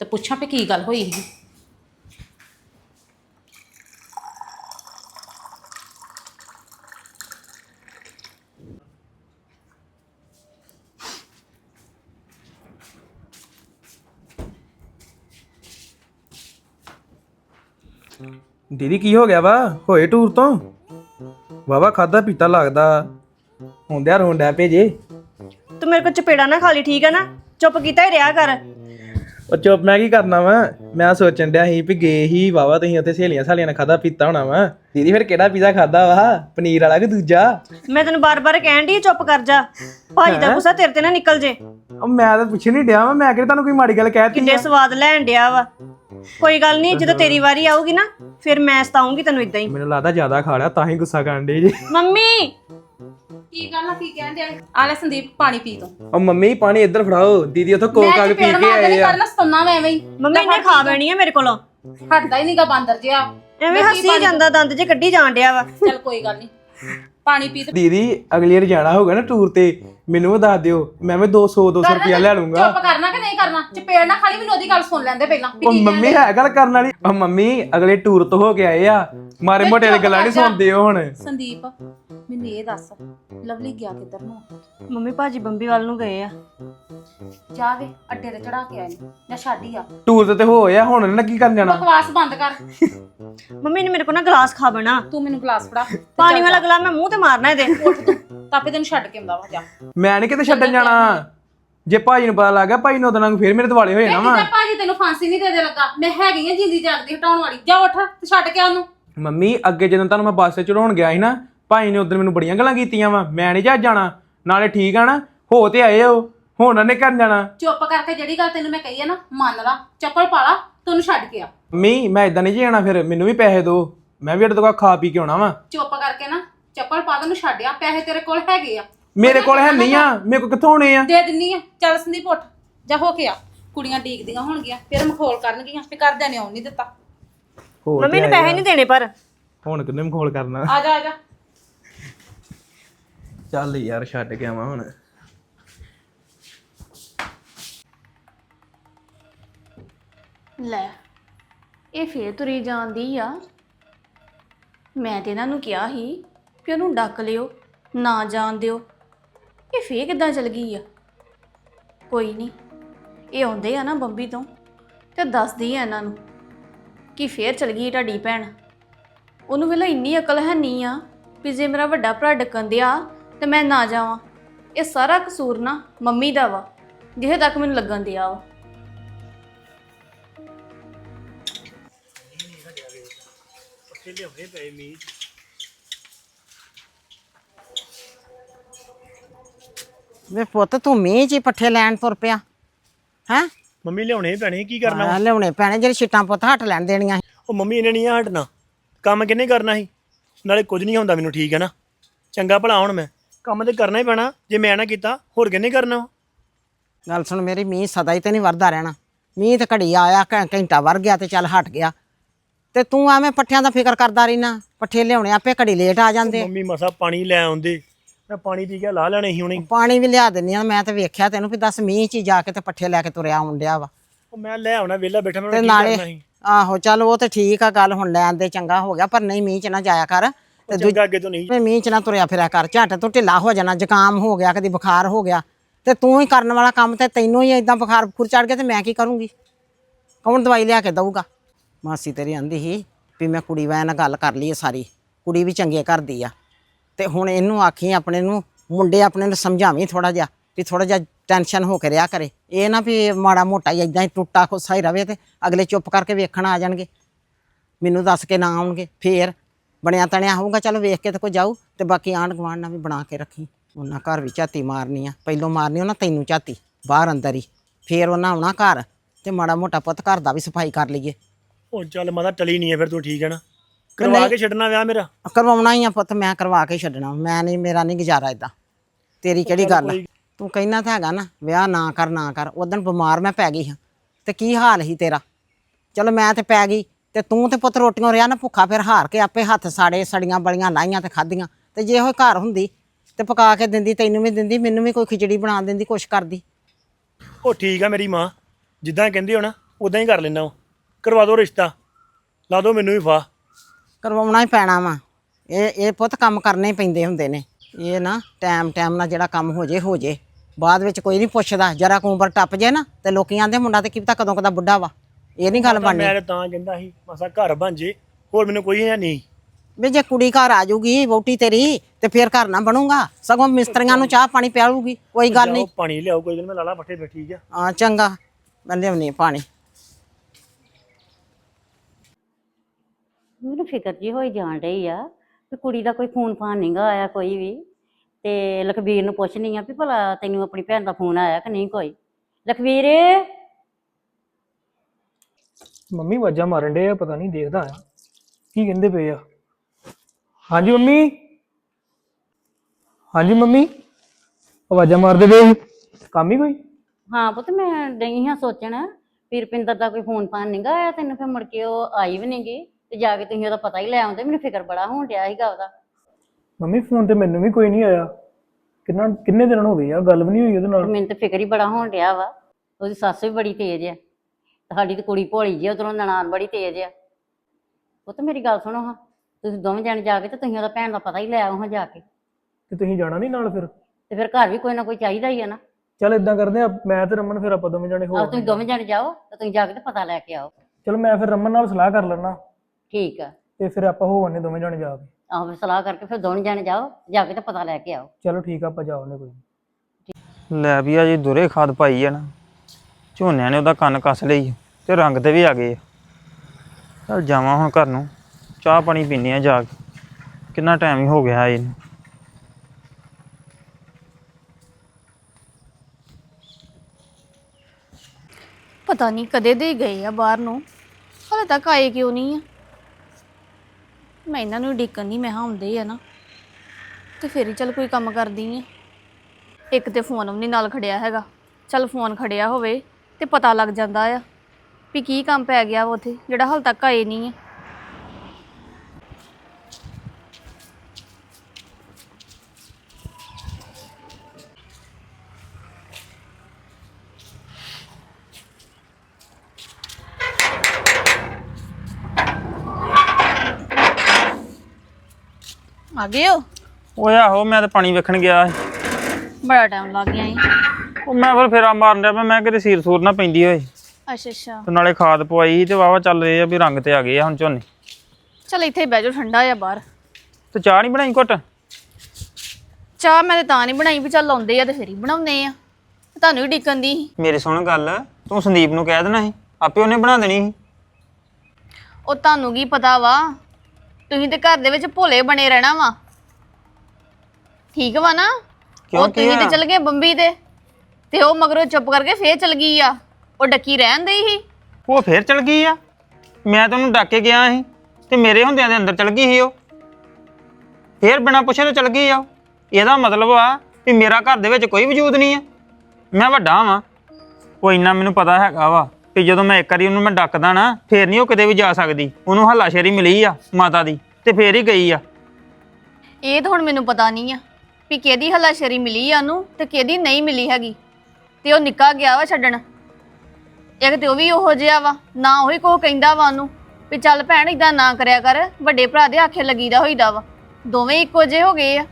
ਤੇ ਪੁੱਛਾਂ ਵੀ ਕੀ ਗੱਲ ਹੋਈ ਸੀ। ਦੀਦੀ ਕੀ ਹੋ ਗਿਆ ਵਾ? ਹੋਏ ਟੂਰ ਤੋਂ? ਵਾਵਾ ਖਾਦਾ ਪੀਤਾ ਲੱਗਦਾ। ਹੁੰਦਿਆ ਰੋਂਡਿਆ ਭੇਜੇ ਤੂੰ ਮੇਰੇ ਕੋਲ ਚਪੇੜਾ ਨਾ ਖਾਲੀ ਠੀਕ ਆ ਨਾ? ਚੁੱਪ ਕੀਤਾ ਹੀ ਰਿਹਾ ਕਰ। ਉਹ ਚੁੱਪ ਮੈਂ ਕੀ ਕਰਨਾ ਵਾ? ਮੈਂ ਸੋਚਣ ਡਿਆ ਸੀ ਵੀ ਗਏ ਹੀ ਵਾਵਾ ਤੁਸੀਂ ਉੱਥੇ ਸਹੇਲੀਆਂ ਸਾਲੀਆਂ ਨੇ ਖਾਦਾ ਪੀਤਾ ਹੋਣਾ ਵਾ। ਦੀਦੀ ਫਿਰ ਕਿਹੜਾ ਪੀਜ਼ਾ ਖਾਦਾ ਵਾ? ਪਨੀਰ ਵਾਲਾ ਕਿ ਦੂਜਾ? ਮੈਂ ਤੈਨੂੰ ਬਾਰ-ਬਾਰ ਕਹਿਣ ਦੀ ਚੁੱਪ ਕਰ ਜਾ। ਭਾਜੀ ਦਾ ਗੁੱਸਾ ਤੇਰੇ ਤੇ ਨਾ ਨਿਕਲ ਜੇ। ਉਹ ਮੈਂ ਤਾਂ ਪੁੱਛ ਨਹੀਂ ਡਿਆ ਵਾ ਮੈਂ ਕਿਹੜਾ ਤੁਹਾਨੂੰ ਕੋਈ ਮਾੜੀ ਗੱਲ ਕਹਿਤੀ ਕਿੰਨੇ ਸਵਾਦ ਲੈਣ ਡਿਆ ਵਾ। ਕੋਈ ਗੱਲ ਨਹੀਂ ਜਦੋਂ ਤੇਰੀ ਵਾਰੀ ਆਊਗੀ ਨਾ ਫਿਰ ਮੈਂ ਸਤਾਉਂਗੀ ਤੈਨੂੰ ਇਦਾਂ ਹੀ। ਮੈਨੂੰ ਲੱਗਦਾ ਜ਼ਿਆਦਾ ਖਾ ਲਿਆ ਤਾਂ ਹੀ ਗੁੱਸਾ ਕਰਨ ਡੇ ਜੀ। ਮੰਮੀ! ਕੀ ਗੱਲ ਆ ਕੀ ਕਹਿੰਦੇ ਆ? ਲੈ ਸੰਦੀਪ ਪਾਣੀ ਪੀ ਤੂੰ। ਉਹ ਮੰਮੀ ਪਾਣੀ ਇੱਧਰ ਫੜਾਓ। ਦੀਦੀ ਉੱਥੋਂ ਕੋਕ ਆ ਕੇ ਪੀ ਕੇ ਆਏ ਆ। ਕਰਨਾ ਸਤਨਾ ਮੈਂ ਐਵੇਂ ਹੀ। ਮੰਮੀ ਇਹਨੇ ਖਾ ਬੈਣੀ ਆ ਮੇਰੇ ਕੋਲੋਂ। ਹਟਦਾ ਹੀ ਨਹੀਂਗਾ ਬਾਂਦਰ ਜਿਹਾ। ਐਵੇਂ ਹੱਸੀ ਜਾਂਦਾ ਦੰਦ ਜੇ ਕੱਢੀ ਜਾਣ ਡਿਆ ਵਾ। ਚੱਲ ਕੋਈ ਗੱਲ ਨਹੀਂ ਪਾਣੀ ਪੀ ਤੇ ਦੀਦੀ ਅਗਲੀ ਵਾਰ ਜਾਣਾ ਹੋਊਗਾ ਨਾ ਟੂਰ ਤੇ ਮੈਨੂੰ ਵੀ ਦੱਸ ਦਿਓ। ਮੈਂ ਵੀ 200 200 ਰੁਪਇਆ ਲੈ ਲੂੰਗਾ ਚੁੱਪ ਕਰਨਾ ਕਿ ਨਹੀਂ ਕਰਨਾ? ਚਪੇੜ ਨਾ ਖਾਲੀ ਮੈਨੂੰ ਉਹਦੀ ਗੱਲ ਸੁਣ ਲੈਂਦੇ ਪਹਿਲਾਂ ਵੀ ਉਹ ਕੀ ਮੰਮੀ ਹੈ ਗੱਲ ਕਰਨ ਵਾਲੀ। ਉਹ ਮੰਮੀ ਅਗਲੇ ਟੂਰ ਤੋਂ ਹੋ ਕੇ ਆਏ ਆ। ਮਾਰੇ ਮੋਟੇ ਦੀ ਗੱਲਾਂ ਨਹੀਂ ਸੁਣਦੇ ਹੋ ਹੁਣ? ਸੰਦੀਪ ਮੈਨੂੰ ਇਹ ਦੱਸ ਲਵਲੀ ਗਿਆ ਕਿੱਧਰ ਨੂੰ ਮੰਮੀ ਭਾਜੀ ਬੰਬੀ ਵੱਲ ਨੂੰ ਗਏ ਆ। ਜਾ ਵੇ ਅੱਡੇ ਤੇ ਚੜਾ ਕੇ ਆਈ ਜਾਂ ਛਾੜੀ ਆ। ਟੂਰ ਤੇ ਤੇ ਹੋ ਆ ਹੁਣ ਇਹਨਾਂ ਕੀ ਕਰਨ ਜਾਣਾ? ਬਕਵਾਸ ਬੰਦ ਕਰ। ਮੰਮੀ ਨੇ ਮੇਰੇ ਕੋਲ ਨਾ ਗਲਾਸ ਖਾ ਬਣਾ। ਤੂੰ ਮੈਨੂੰ ਗਲਾਸ ਫੜਾ। ਪਾਣੀ ਵਾਲਾ ਗਲਾਸ ਮੈਂ ਮੂੰਹ ਤੇ ਮਾਰਨਾ ਇਹਦੇ। ਉੱਠ ਤੂੰ ਤਾਪੇ ਤੈਨੂੰ ਛੱਡ ਕੇ ਆਉਂਦਾ ਵਾ ਜਾ। ਮੈਂ ਨਹੀਂ ਕਿਤੇ ਛੱਡਣ ਜਾਣਾ। ਜੇ ਭਾਜੀ ਨੂੰ ਪਤਾ ਲੱਗ ਗਿਆ ਭਾਜੀ ਨੂੰ ਉਹਦੇ ਨਾਲ ਫੇਰ ਮੇਰੇ ਦਿਵਾਲੇ ਹੋਏ ਨਾ ਵਾ। ਕਿਤੇ ਭਾਜੀ ਤੈਨੂੰ ਫਾਂਸੀ ਨਹੀਂ ਦੇ ਦੇ ਲੱਗਾ? ਮੈਂ ਹੈਗੀ ਆ ਜਿੰਦੀ ਜਾਗਦੀ ਹਟਾਉਣ ਵਾਲੀ। ਜਾ ਉੱਠ ਤੇ ਛੱਡ ਕੇ ਆ ਉਹਨੂੰ। ਮੰਮੀ ਅੱਗੇ ਜਦੋਂ ਤੁਹਾਨੂੰ ਮੈਂ ਬੱਸ ਤੇ ਚੜਾਉਣ ਗਿਆ ਸੀ ਨਾ ਭਾਈ ਨੇ ਉਦੋਂ ਮੈਨੂੰ ਬੜੀਆਂ ਗੱਲਾਂ ਕੀਤੀਆਂ ਵਾ। ਮੈਂ ਨਹੀਂ ਜਾ ਜਾਣਾ। ਨਾਲੇ ਠੀਕ ਆ ਨਾ ਹੋ ਤੇ ਆਏ ਹੋ ਹੁਣ ਉਹਨੇ ਘਰ ਜਾਣਾ। ਚੁੱਪ ਕਰਕੇ ਜਿਹੜੀ ਗੱਲ ਤੈਨੂੰ ਮੈਂ ਕਹੀ ਆ ਨਾ ਮੰਨ ਲਾ ਚੱਪਲ ਪਾ ਲਾ ਤੈਨੂੰ ਛੱਡ ਕੇ ਆ। ਮੰਮੀ ਮੈਂ ਇਦਾਂ ਨਹੀਂ ਜਾਣਾ ਫਿਰ ਮੈਨੂੰ ਵੀ ਪੈਸੇ ਦਿਓ ਮੈਂ ਵੀ ਤੁਹਾਡੇ ਤੋਂ ਖਾ ਪੀ ਕੇ ਆਉਣਾ ਵਾ। ਚੁੱਪ ਕਰਕੇ ਨਾ ਚੱਪਲ ਪਾ ਤੈਨੂੰ ਛੱਡਿਆ ਪੈਸੇ ਤੇਰੇ ਕੋਲ ਹੈਗੇ ਆ। ਮੇਰੇ ਕੋਲ ਹੈ ਨਹੀਂ ਆ ਮੇਰੇ ਕੋਲ ਕਿੱਥੋਂ ਹੋਣੇ ਆ? ਦੇ ਦਿੰਨੀ ਆ। ਚੱਲ ਸੰਦੀਪ ਉੱਠ। ਜਾ ਹੋ ਕੇ ਆ। ਕੁੜੀਆਂ ਡੀਕਦੀਆਂ ਹੋਣਗੀਆਂ ਫਿਰ ਮਖੌਲ ਕਰਨਗੀਆਂ ਤੇ ਘਰਦਿਆਂ ਨੇ ਆਉਣ ਨਹੀਂ ਦਿੱਤਾ। ਹੋਰ ਮੰਮੀ ਨੇ ਪੈਸੇ ਨਹੀਂ ਦੇਣੇ ਪਰ। ਹੁਣ ਕਿੰਨੇ ਮਖੌਲ ਕਰਨਾ? ਆ ਜਾ ਆ ਜਾ। ਚੱਲ ਯਾਰ ਛੱਡ ਕੇ ਆਵਾਂ ਹੁਣ। ਲੈ ਇਹ ਫੇਰ ਤੁਰੀ ਜਾਂਦੀ ਆ। ਮੈਂ ਤੇ ਇਹਨਾਂ ਨੂੰ ਕਿਹਾ ਸੀ ਕਿ ਉਹਨੂੰ ਡੱਕ ਲਿਓ ਨਾ ਜਾਣ ਦਿਓ। ਇਹ ਫੇਰ ਕਿੱਦਾਂ ਚਲ ਗਈ ਆ? ਕੋਈ ਨਹੀਂ ਇਹ ਆਉਂਦੇ ਆ ਨਾ ਬੰਬੀ ਤੋਂ ਤੇ ਦੱਸਦੀ ਆ ਇਹਨਾਂ ਨੂੰ। ਕਿ ਫੇਰ ਚਲ ਗਈ ਤੁਹਾਡੀ ਭੈਣ। ਉਹਨੂੰ ਵੇਲਾ ਇੰਨੀ ਅਕਲ ਹੈ ਨਹੀਂ ਆ ਵੀ ਜੇ ਮੇਰਾ ਵੱਡਾ ਭਰਾ ਡੱਕਣ ਦਿਆ ਤੇ ਮੈਂ ਨਾ ਜਾਵਾਂ। ਇਹ ਸਾਰਾ ਕਸੂਰ ਨਾ ਮੰਮੀ ਦਾ ਵਾ, ਜਿਹੇ ਤੱਕ ਮੈਨੂੰ ਲੱਗਣ ਦਿਆ ਵਾ। ਵੇ ਪੁੱਤ, ਤੂੰ ਮੀਂਹ 'ਚ ਹੀ ਪੱਠੇ ਲੈਣ ਤੁਰ ਪਿਆ, ਹੈ? ਮੰਮੀ ਲਿਆਉਣੇ ਹੀ ਪੈਣੇ ਕੀ ਕਰਨਾ ਲਿਆਉਣੇ ਪੈਣੇ ਜਿਹੜੇ ਛਿੱਟਾਂ ਪੁੱਤ ਹਟ ਲੈਣ ਦੇਣੀਆਂ ਸੀ। ਉਹ ਮੰਮੀ ਇਹਨੇ ਨਹੀਂ ਹਟਣਾ। ਕੰਮ ਕਿੰਨੇ ਕਰਨਾ ਸੀ? ਨਾਲੇ ਕੁਝ ਨਹੀਂ ਹੁੰਦਾ ਮੈਨੂੰ ਠੀਕ ਹੈ ਨਾ? ਚੰਗਾ ਭਲਾ ਹੁਣ ਮੈਂ। ਕੰਮ ਤੇ ਕਰਨਾ ਹੀ ਪੈਣਾ ਜੇ ਮੈਂ ਨਾ ਕੀਤਾ ਹੋਰ ਕਿੰਨੇ ਕਰਨਾ ਵਾ? ਗੱਲ ਸੁਣ ਮੇਰੀ ਮੀਂਹ ਸਦਾ ਹੀ ਤੇ ਨਹੀਂ ਵਰਦਾ ਰਹਿਣਾ। ਮੀਂਹ ਤੇ ਘੜੀ ਆਇਆ ਘੰ- ਘੰਟਾ ਵਰ ਗਿਆ ਤੇ ਚੱਲ ਹਟ ਗਿਆ। ਤੇ ਤੂੰ ਐਵੇਂ ਪੱਠਿਆਂ ਦਾ ਫਿਕਰ ਕਰਦਾ ਰਹਿਣਾ ਪੱਠੇ ਲਿਆਉਣੇ ਆਪੇ ਘੜੀ ਲੇਟ ਆ ਜਾਂਦੇ ਮੰਮੀ ਮਸਾ ਪਾਣੀ ਲੈ ਆਉਂਦੇ। ਮੈਂ ਪਾਣੀ ਪੀ ਕੇ ਲਾ ਲੈਣੇ ਸੀ ਹੁਣੇ। ਪਾਣੀ ਵੀ ਲਿਆ ਦਿੰਨੀ ਆ ਮੈਂ ਤੇ ਵੇਖਿਆ ਤੈਨੂੰ ਵੀ ਦੱਸ ਮੀਂਹ 'ਚ ਹੀ ਜਾ ਕੇ ਤੇ ਪੱਠੇ ਲੈ ਕੇ ਤੁਰਿਆ ਆਉਂਦਿਆ ਵਾ। ਉਹ ਮੈਂ ਲੈ ਆਉਣਾ ਵਿਹਲਾ ਬੈਠਾ ਮੈਂ ਤੇ ਕੀ ਨਾਲੇ ਕਰਨਾ ਸੀ? ਆਹੋ ਚੱਲ ਉਹ ਤੇ ਠੀਕ ਆ ਗੱਲ ਹੁਣ ਲੈਣ ਦੇ ਚੰਗਾ ਹੋ ਗਿਆ ਪਰ ਨਹੀਂ ਮੀਂਹ 'ਚ ਨਾ ਜਾਇਆ ਕਰ। ਤੇ ਚੰਗਾ ਅੱਗੇ ਤੋਂ ਨਹੀਂ। ਵੀ ਮੀਂਹ 'ਚ ਨਾ ਤੁਰਿਆ ਫਿਰਿਆ ਕਰ ਝੱਟ ਤੂੰ ਢਿੱਲਾ ਹੋ ਜਾਣਾ ਜ਼ੁਕਾਮ ਹੋ ਗਿਆ ਕਦੀ ਬੁਖਾਰ ਹੋ ਗਿਆ। ਤੇ ਤੂੰ ਹੀ ਕਰਨ ਵਾਲਾ ਕੰਮ ਤੇ ਤੈਨੂੰ ਹੀ ਇਦਾਂ ਬੁਖਾਰ ਬੁਖੂਰ ਚੜ ਗਿਆ ਤੇ ਮੈਂ ਕੀ ਕਰੂੰਗੀ? ਕੌਣ ਦਵਾਈ ਲਿਆ ਕੇ ਦਊਗਾ? ਮਾਸੀ ਤੇਰੀ ਆਂਦੀ ਸੀ ਵੀ ਮੈਂ ਕੁੜੀ ਵੈ ਨਾਲ ਗੱਲ ਕਰ ਲਈ ਹੈ ਸਾਰੀ ਕੁੜੀ ਵੀ ਚੰਗੇ ਘਰ ਦੀ ਆ। ਤੇ ਹੁਣ ਇਹਨੂੰ ਆਖੀ ਆਪਣੇ ਨੂੰ, ਮੁੰਡੇ ਆਪਣੇ ਨੂੰ ਸਮਝਾਵੀਂ ਥੋੜਾ ਜਿਹਾ, ਵੀ ਥੋੜਾ ਜਿਹਾ ਟੈਨਸ਼ਨ ਹੋ ਕੇ ਰਿਹਾ ਕਰੇ। ਇਹ ਨਾ ਵੀ ਮਾੜਾ ਮੋਟਾ ਹੀ ਇਦਾਂ ਹੀ ਟੁੱਟਾ ਖੁੱਸਾ ਹੀ ਰਵੇ ਤੇ ਅਗਲੇ ਚੁੱਪ ਕਰਕੇ ਵੇਖਣ ਆ ਜਾਣਗੇ। ਮੈਨੂੰ ਦੱਸ ਕੇ ਨਾ ਆਉਣਗੇ, ਫੇਰ ਬਣਿਆ ਤਣਿਆ ਹੋਊਗਾ, ਚਲੋ ਵੇਖ ਕੇ ਤੇ ਕੋ ਜਾਊ, ਤੇ ਬਾਕੀ ਆਂਢ ਗੁਆਂਢ ਨਾਲ ਵੀ ਬਣਾ ਕੇ ਰੱਖੀ। ਉਹਨਾਂ ਘਰ ਵੀ ਝਾਤੀ ਮਾਰਨੀ ਆ। ਪਹਿਲੋਂ ਮਾਰਨੀ ਉਹਨਾਂ ਤੈਨੂੰ ਝਾਤੀ, ਬਾਹਰ ਅੰਦਰ ਹੀ। ਫੇਰ ਉਹਨਾਂ ਆਉਣਾ ਘਰ, ਤੇ ਮਾੜਾ ਮੋਟਾ ਪੁੱਤ ਘਰ ਦਾ ਵੀ ਸਫ਼ਾਈ ਕਰ ਲਈਏ। ਉਹ ਚੱਲ ਮਾਤਾ, ਟਲੀ ਨਹੀਂ ਹੈ, ਫਿਰ ਤੂੰ ਠੀਕ ਹੈ ਨਾ? ਕਰਵਾ ਕੇ ਛੱਡਣਾ ਵਿਆਹ ਮੇਰਾ? ਕਰਵਾਉਣਾ ਹੀ ਆ ਪੁੱਤ ਮੈਂ ਕਰਵਾ ਕੇ ਛੱਡਣਾ। ਮੈਂ ਨਹੀਂ ਮੇਰਾ ਨਹੀਂ ਗੁਜ਼ਾਰਾ ਇਦਾਂ ਤੇਰੀ ਕਿਹੜੀ ਗੱਲ ਆ? ਤੂੰ ਕਹਿਣਾ ਤਾਂ ਹੈਗਾ ਨਾ ਵਿਆਹ ਨਾ ਕਰ ਨਾ ਕਰ। ਉਦੋਂ ਬਿਮਾਰ ਮੈਂ ਪੈ ਗਈ ਹਾਂ। ਤੇ ਕੀ ਹਾਲ ਸੀ ਤੇਰਾ? ਚਲੋ ਮੈਂ ਤੇ ਪੈ ਗਈ। ਤੇ ਤੂੰ ਤੇ ਪੁੱਤ ਰੋਟੀਆਂ ਰਿਆ ਨਾ ਭੁੱਖਾ ਫਿਰ ਹਾਰ ਕੇ ਆਪੇ ਹੱਥ ਸਾੜੇ ਸੜੀਆਂ ਬਲੀਆਂ ਲਾਈਆਂ ਤੇ ਖਾਧੀਆਂ। ਤੇ ਜੇ ਉਹ ਘਰ ਹੁੰਦੀ ਤੇ ਪਕਾ ਕੇ ਦਿੰਦੀ ਤੈਨੂੰ ਵੀ ਦਿੰਦੀ ਮੈਨੂੰ ਵੀ ਕੋਈ ਖਿਚੜੀ ਬਣਾ ਦਿੰਦੀ ਕੁਛ ਕਰਦੀ। ਉਹ ਠੀਕ ਆ ਮੇਰੀ ਮਾਂ। ਜਿੱਦਾਂ ਕਹਿੰਦੀ ਹੋ ਨਾ ਉਦਾਂ ਹੀ ਕਰ ਲੈਣਾ ਉਹ। ਕਰਵਾ ਦਿਓ ਰਿਸ਼ਤਾ। ਲਾ ਦਿਓ ਮੈਨੂੰ ਵੀ ਫਾ ਕਰਵਾਉਣਾ ਹੀ ਪੈਣਾ ਵਾ। ਇਹ ਇਹ ਪੁੱਤ ਕੰਮ ਕਰਨੇ ਹੀ ਪੈਂਦੇ ਹੁੰਦੇ ਨੇ। ਇਹ ਨਾ ਟਾਈਮ ਟਾਈਮ ਨਾਲ ਜਿਹੜਾ ਕੰਮ ਹੋ ਜੇ ਹੋ ਜੇ। ਬਾਅਦ ਵਿੱਚ ਕੋਈ ਨਹੀਂ ਪੁੱਛਦਾ ਜਰਾ ਕੁ ਉਮਰ ਟੱਪ ਜੇ ਨਾ ਤੇ ਲੋਕੀ ਆਂਦੇ ਮੁੰਡਾ ਤੇ ਕੀ ਪਤਾ ਕਦੋਂ ਕਦਾ ਬੁੱਢਾ ਵਾ। ਇਹ ਨਹੀਂ ਗੱਲ ਬਣਨੀ। ਮੈਂ ਤਾਂ ਕਹਿੰਦਾ ਸੀ ਮਸਾ ਘਰ ਬਣ ਜੇ ਹੋਰ ਮੈਨੂੰ ਕੋਈ ਹੈ ਨਹੀਂ ਵੀ ਜੇ ਕੁੜੀ ਘਰ ਆ ਜਾਊਗੀ ਵੋਟੀ ਤੇਰੀ ਤੇ ਫੇਰ ਘਰ ਨਾ ਬਣੂਗਾ। ਸਗੋਂ ਮਿਸਤਰੀਆਂ ਨੂੰ ਚਾਹ ਪਾਣੀ ਪਿਆਲੂਗੀ ਕੋਈ ਗੱਲ ਨਹੀਂ ਪਾਣੀ ਲਿਆਓ ਕੋਈ ਦਿਨ ਮੈਂ ਲਾਲਾ ਪੱਠੇ ਠੀਕ ਆ। ਆ ਚੰਗਾ। ਮੈਂ ਲਿਆਉਣੀ ਪਾਣੀ। ਮੈਨੂੰ ਫਿਕਰ ਜੀ ਹੋਈ ਜਾਣ ਰਹੀ ਆ ਵੀ ਕੁੜੀ ਦਾ ਕੋਈ ਫੋਨ ਫਾਨ ਨਹੀਂਗਾ ਆਇਆ ਕੋਈ ਵੀ। ਤੇ ਲਖਬੀਰ ਨੂੰ ਪੁੱਛਣੀ ਆ ਵੀ ਭਲਾ ਤੈਨੂੰ ਆਪਣੀ ਭੈਣ ਦਾ ਫੋਨ ਆਇਆ ਕਿ ਨਹੀਂ ਕੋਈ? ਲਖਬੀਰ! ਮੰਮੀ ਵਾਜਾਂ ਮਾਰਨ ਡੇ ਆ ਪਤਾ ਨਹੀਂ ਦੇਖਦਾ ਆ। ਕੀ ਕਹਿੰਦੇ ਪਏ ਆ? ਹਾਂਜੀ ਮੰਮੀ? ਹਾਂਜੀ ਮੰਮੀ? ਆਵਾਜ਼ਾਂ ਮਾਰਦੇ ਪਏ ਸੀ। ਕੰਮ ਹੀ ਕੋਈ? ਹਾਂ ਪੁੱਤ ਮੈਂ ਡਈ ਹਾਂ ਸੋਚਣ ਵੀ ਰੁਪਿੰਦਰ ਦਾ ਕੋਈ ਫੋਨ ਫਾਨ ਨਹੀਂਗਾ ਆਇਆ ਤੈਨੂੰ ਫਿਰ ਮੁੜ ਕੇ ਉਹ ਆਈ ਵੀ ਨਹੀਂਗੀ ਤੇ ਜਾ ਕੇ ਤੁਸੀਂ ਉਹਦਾ ਪਤਾ ਹੀ ਲੈ ਆਉਂਦੇ ਮੈਨੂੰ ਫਿਕਰ ਬੜਾ ਹੋਣ ਡਿਆ ਸੀਗਾ ਉਹਦਾ। ਮੰਮੀ ਫੋਨ ਤੇ ਮੈਨੂੰ ਵੀ ਕੋਈ ਨਹੀਂ ਆਇਆ। ਕਿੰਨਾ ਕਿੰਨੇ ਦਿਨ ਹੋ ਗਏ ਆ ਗੱਲ ਵੀ ਨਹੀਂ ਹੋਈ ਉਹਦੇ ਤੇ ਨਾਲ? ਮੈਨੂੰ ਤੇ ਫਿਕਰ ਹੀ ਬੜਾ ਹੋਣ ਡਿਆ ਵਾ। ਉਹਦੀ ਸੱਸ ਵੀ ਬੜੀ ਤੇਜ਼ ਆ। ਤੁਹਾਡੀ ਤੇ ਕੁੜੀ ਭੋਲੀ ਜੀ ਉਧਰੋਂ ਨਨਾਣ ਬੜੀ ਤੇਜ਼ ਆ। ਪੁੱਤ ਮੇਰੀ ਗੱਲ ਸੁਣੋ ਹਾਂ। ਤੁਸੀਂ ਦੋਵੇਂ ਜਣੇ ਜਾ ਕੇ ਤੇ ਤੁਸੀਂ ਉਹਦਾ ਭੈਣ ਦਾ ਪਤਾ ਹੀ ਲੈ ਆਓ ਹਾਂ ਜਾ ਕੇ। ਤੇ ਤੁਸੀਂ ਜਾਣਾ ਨਹੀਂ ਨਾਲ ਫਿਰ? ਤੇ ਫਿਰ ਘਰ ਵੀ ਕੋਈ ਨਾ ਕੋਈ ਚਾਹੀਦਾ ਹੀ ਆ ਨਾ। ਚੱਲ ਇਦਾਂ ਕਰਦੇ ਆ ਮੈਂ ਤੇ ਰਮਨ ਫਿਰ ਆਪਾਂ ਦੋਵੇਂ ਜਾਣੇ ਹੋ ਆਹ ਤੁਸੀਂ ਦੋਵੇਂ ਜਣੇ ਜਾਓ ਤੇ ਤੁਸੀਂ ਜਾ ਕੇ ਤੇ ਪਤਾ ਲੈ ਕੇ ਆਓ। ਚਲੋ ਮੈਂ ਫਿਰ ਰਮਨ ਨਾਲ ਸਲਾਹ ਕਰ ਲੈਣਾ ਠੀਕ ਆ। ਤੇ ਫਿਰ ਆਪਾਂ ਹੋ ਆਨੇ ਦੋਵੇਂ ਜਾਣੇ ਜਾ ਕੇ। ਆਹੋ ਫਿਰ ਸਲਾਹ ਕਰਕੇ ਫਿਰ ਦੋਵੇਂ ਜਣੇ ਜਾਓ ਜਾ ਕੇ ਤੇ ਪਤਾ ਲੈ ਕੇ ਆਓ। ਚਲੋ ਠੀਕ ਆ ਆਪਾਂ ਜਾਵਾਂਗੇ ਕੋਈ ਨੀ। ਲੈ ਵੀ ਆ ਜੀ ਦੁਰੇ ਖਾਦ ਪਾਈ ਆ ਨਾ। ਝੋਨਿਆਂ ਨੇ ਉਹਦਾ ਕੰਨ ਕੱਸ ਲਈ ਤੇ ਰੰਗ ਤੇ ਵੀ ਆ ਗਏ ਆ। ਚੱਲ ਜਾਵਾਂ ਹੁਣ ਘਰ ਨੂੰ ਚਾਹ ਪਾਣੀ ਪੀਨੇ ਆ ਜਾ ਕੇ। ਕਿੰਨਾ ਟਾਈਮ ਹੀ ਹੋ ਗਿਆ ਇਹਨੂੰ। ਪਤਾ ਨਹੀਂ ਕਦੇ ਦੇ ਗਏ ਆ ਬਾਹਰ ਨੂੰ। ਹਾਲੇ ਤੱਕ ਆਏ ਕਿਉਂ ਨਹੀਂ ਆ? ਮੈਂ ਇਹਨਾਂ ਨੂੰ ਡਿੱਕਣ ਦੀ ਮੈਂ ਕਿਹਾ ਆਉਂਦੇ ਆ ਨਾ। ਤੇ ਫਿਰ ਹੀ ਚੱਲ ਕੋਈ ਕੰਮ ਕਰਦੀ ਆ। ਇੱਕ ਤੇ ਫੋਨ ਵੀ ਨਹੀਂ ਨਾਲ ਖੜਿਆ ਹੈਗਾ। ਚੱਲ ਫੋਨ ਖੜਿਆ ਹੋਵੇ ਤੇ ਪਤਾ ਲੱਗ ਜਾਂਦਾ ਆ ਵੀ ਕੀ ਕੰਮ ਪੈ ਗਿਆ ਵਾ ਉੱਥੇ, ਜਿਹੜਾ ਹਾਲ ਤੱਕ ਆਏ ਨਹੀਂ ਹੈ ਆ ਗਏ ਹੋ? ਓਏ ਆਹੋ ਮੈਂ ਤਾਂ ਪਾਣੀ ਵੇਖਣ ਗਿਆ ਸੀ। ਬੜਾ ਟਾਈਮ ਲੱਗ ਗਿਆ ਈ ਉਹ ਮੈਂ ਫਿਰ ਫੇਰਾ ਮਾਰਨ ਡਿਆ ਪਿਆ ਮੈਂ ਕਿਤੇ ਸੀਰ ਸੂਰ ਨਾ ਪੈਂਦੀ ਹੋਏ। ਅੱਛਾ ਅੱਛਾ। ਤੇ ਨਾਲੇ ਖਾਦ ਪਵਾਈ ਸੀ ਤੇ ਵਾਵਾ ਚੱਲ ਰਹੇ ਆ ਵੀ ਰੰਗ ਤੇ ਆ ਗਏ ਆ ਹੁਣ ਝੋਨੇ। ਚਲ ਇੱਥੇ ਹੀ ਬਹਿ ਜਾਓ ਠੰਡਾ ਆ ਬਾਹਰ। ਤੇ ਚਾਹ ਨਹੀਂ ਬਣਾਈ ਘੁੱਟ? ਚਾਹ ਮੈਂ ਤੇ ਤਾਂ ਨਹੀਂ ਬਣਾਈ ਵੀ ਚੱਲ ਆਉਂਦੇ ਆ ਤੇ ਫਿਰ ਹੀ ਬਣਾਉਂਦੇ ਆ। ਤੁਹਾਨੂੰ ਹੀ ਡਿੱਕਣ ਦੀ ਸੀ। ਮੇਰੀ ਸੁਣ ਗੱਲ ਤੂੰ ਸੰਦੀਪ ਨੂੰ ਕਹਿ ਦੇਣਾ ਸੀ ਆਪੇ ਉਹਨੇ ਬਣਾ ਦੇਣੀ ਸੀ। ਉਹ ਤੁਹਾਨੂੰ ਕੀ ਪਤਾ ਵਾ? ਤੁਸੀਂ ਤੇ ਘਰ ਦੇ ਵਿੱਚ ਭੋਲੇ ਬਣੇ ਰਹਿਣਾ ਵਾ। ਠੀਕ ਵਾ ਨਾ? ਕਿਉਂ ਉਹ ਕੀ ਤੁਸੀਂ ਤੇ? ਚਲ ਗਏ ਬੰਬੀ ਤੇ। ਤੇ ਉਹ ਮਗਰੋਂ ਚੁੱਪ ਕਰਕੇ ਫੇਰ ਚਲ ਗਈ ਆ। ਉਹ ਡੱਕੀ ਰਹਿਣ ਦੇ ਹੀ ਉਹ ਫੇਰ ਚਲ ਗਈ ਆ? ਮੈਂ ਤੈਨੂੰ ਡੱਕ ਕੇ ਗਿਆ ਸੀ ਤੇ ਮੇਰੇ ਹੁੰਦਿਆਂ ਦੇ ਅੰਦਰ ਚਲ ਗਈ ਸੀ ਉਹ। ਫੇਰ ਬਿਨਾਂ ਪੁੱਛੇ ਤੇ ਚਲ ਗਈ ਆ ਉਹ। ਇਹਦਾ ਮਤਲਬ ਆ ਵੀ ਮੇਰਾ ਘਰ ਦੇ ਵਿੱਚ ਕੋਈ ਵਜੂਦ ਨਹੀਂ ਆ। ਮੈਂ ਵੱਡਾ ਵਾਂ। ਉਹ ਇੰਨਾ ਮੈਨੂੰ ਪਤਾ ਹੈਗਾ ਵਾ। ਕਿ ਜਦੋਂ ਮੈਂ ਇੱਕ ਵਾਰੀ ਉਹਨੂੰ ਮੈਂ ਡੱਕਦਾ ਨਾ ਫੇਰ ਨਹੀਂ ਉਹ ਕਿਤੇ ਵੀ ਜਾ ਸਕਦੀ। ਉਹਨੂੰ ਹੱਲਾ ਸ਼ੇਰੀ ਮਿਲੀ ਆ ਮਾਤਾ ਦੀ ਤੇ ਫੇਰ ਹੀ ਗਈ ਆ। ਇਹ ਤਾਂ ਹੁਣ ਮੈਨੂੰ ਪਤਾ ਨਹੀਂ ਆ ਵੀ ਕਿਹਦੀ ਹੱਲਾਸ਼ੇਰੀ ਮਿਲੀ ਆ ਉਹਨੂੰ ਤੇ ਕਿਹਦੀ ਨਹੀਂ ਮਿਲੀ ਹੈਗੀ। ਤੇ ਉਹ ਨਿੱਕਾ ਗਿਆ ਵਾ ਛੱਡਣ। ਇੱਕ ਤੇ ਉਹ ਵੀ ਉਹੋ ਜਿਹਾ ਵਾ ਨਾ ਉਹੀ ਕੋ ਕਹਿੰਦਾ ਵਾ ਉਹਨੂੰ ਵੀ ਚੱਲ ਭੈਣ ਇਦਾਂ ਨਾ ਕਰਿਆ ਕਰ ਵੱਡੇ ਭਰਾ ਦੇ ਆਖੇ ਲੱਗੀਦਾ ਹੋਈਦਾ ਵਾ। ਦੋਵੇਂ ਇੱਕੋ ਜਿਹੇ ਹੋ ਗਏ ਆ।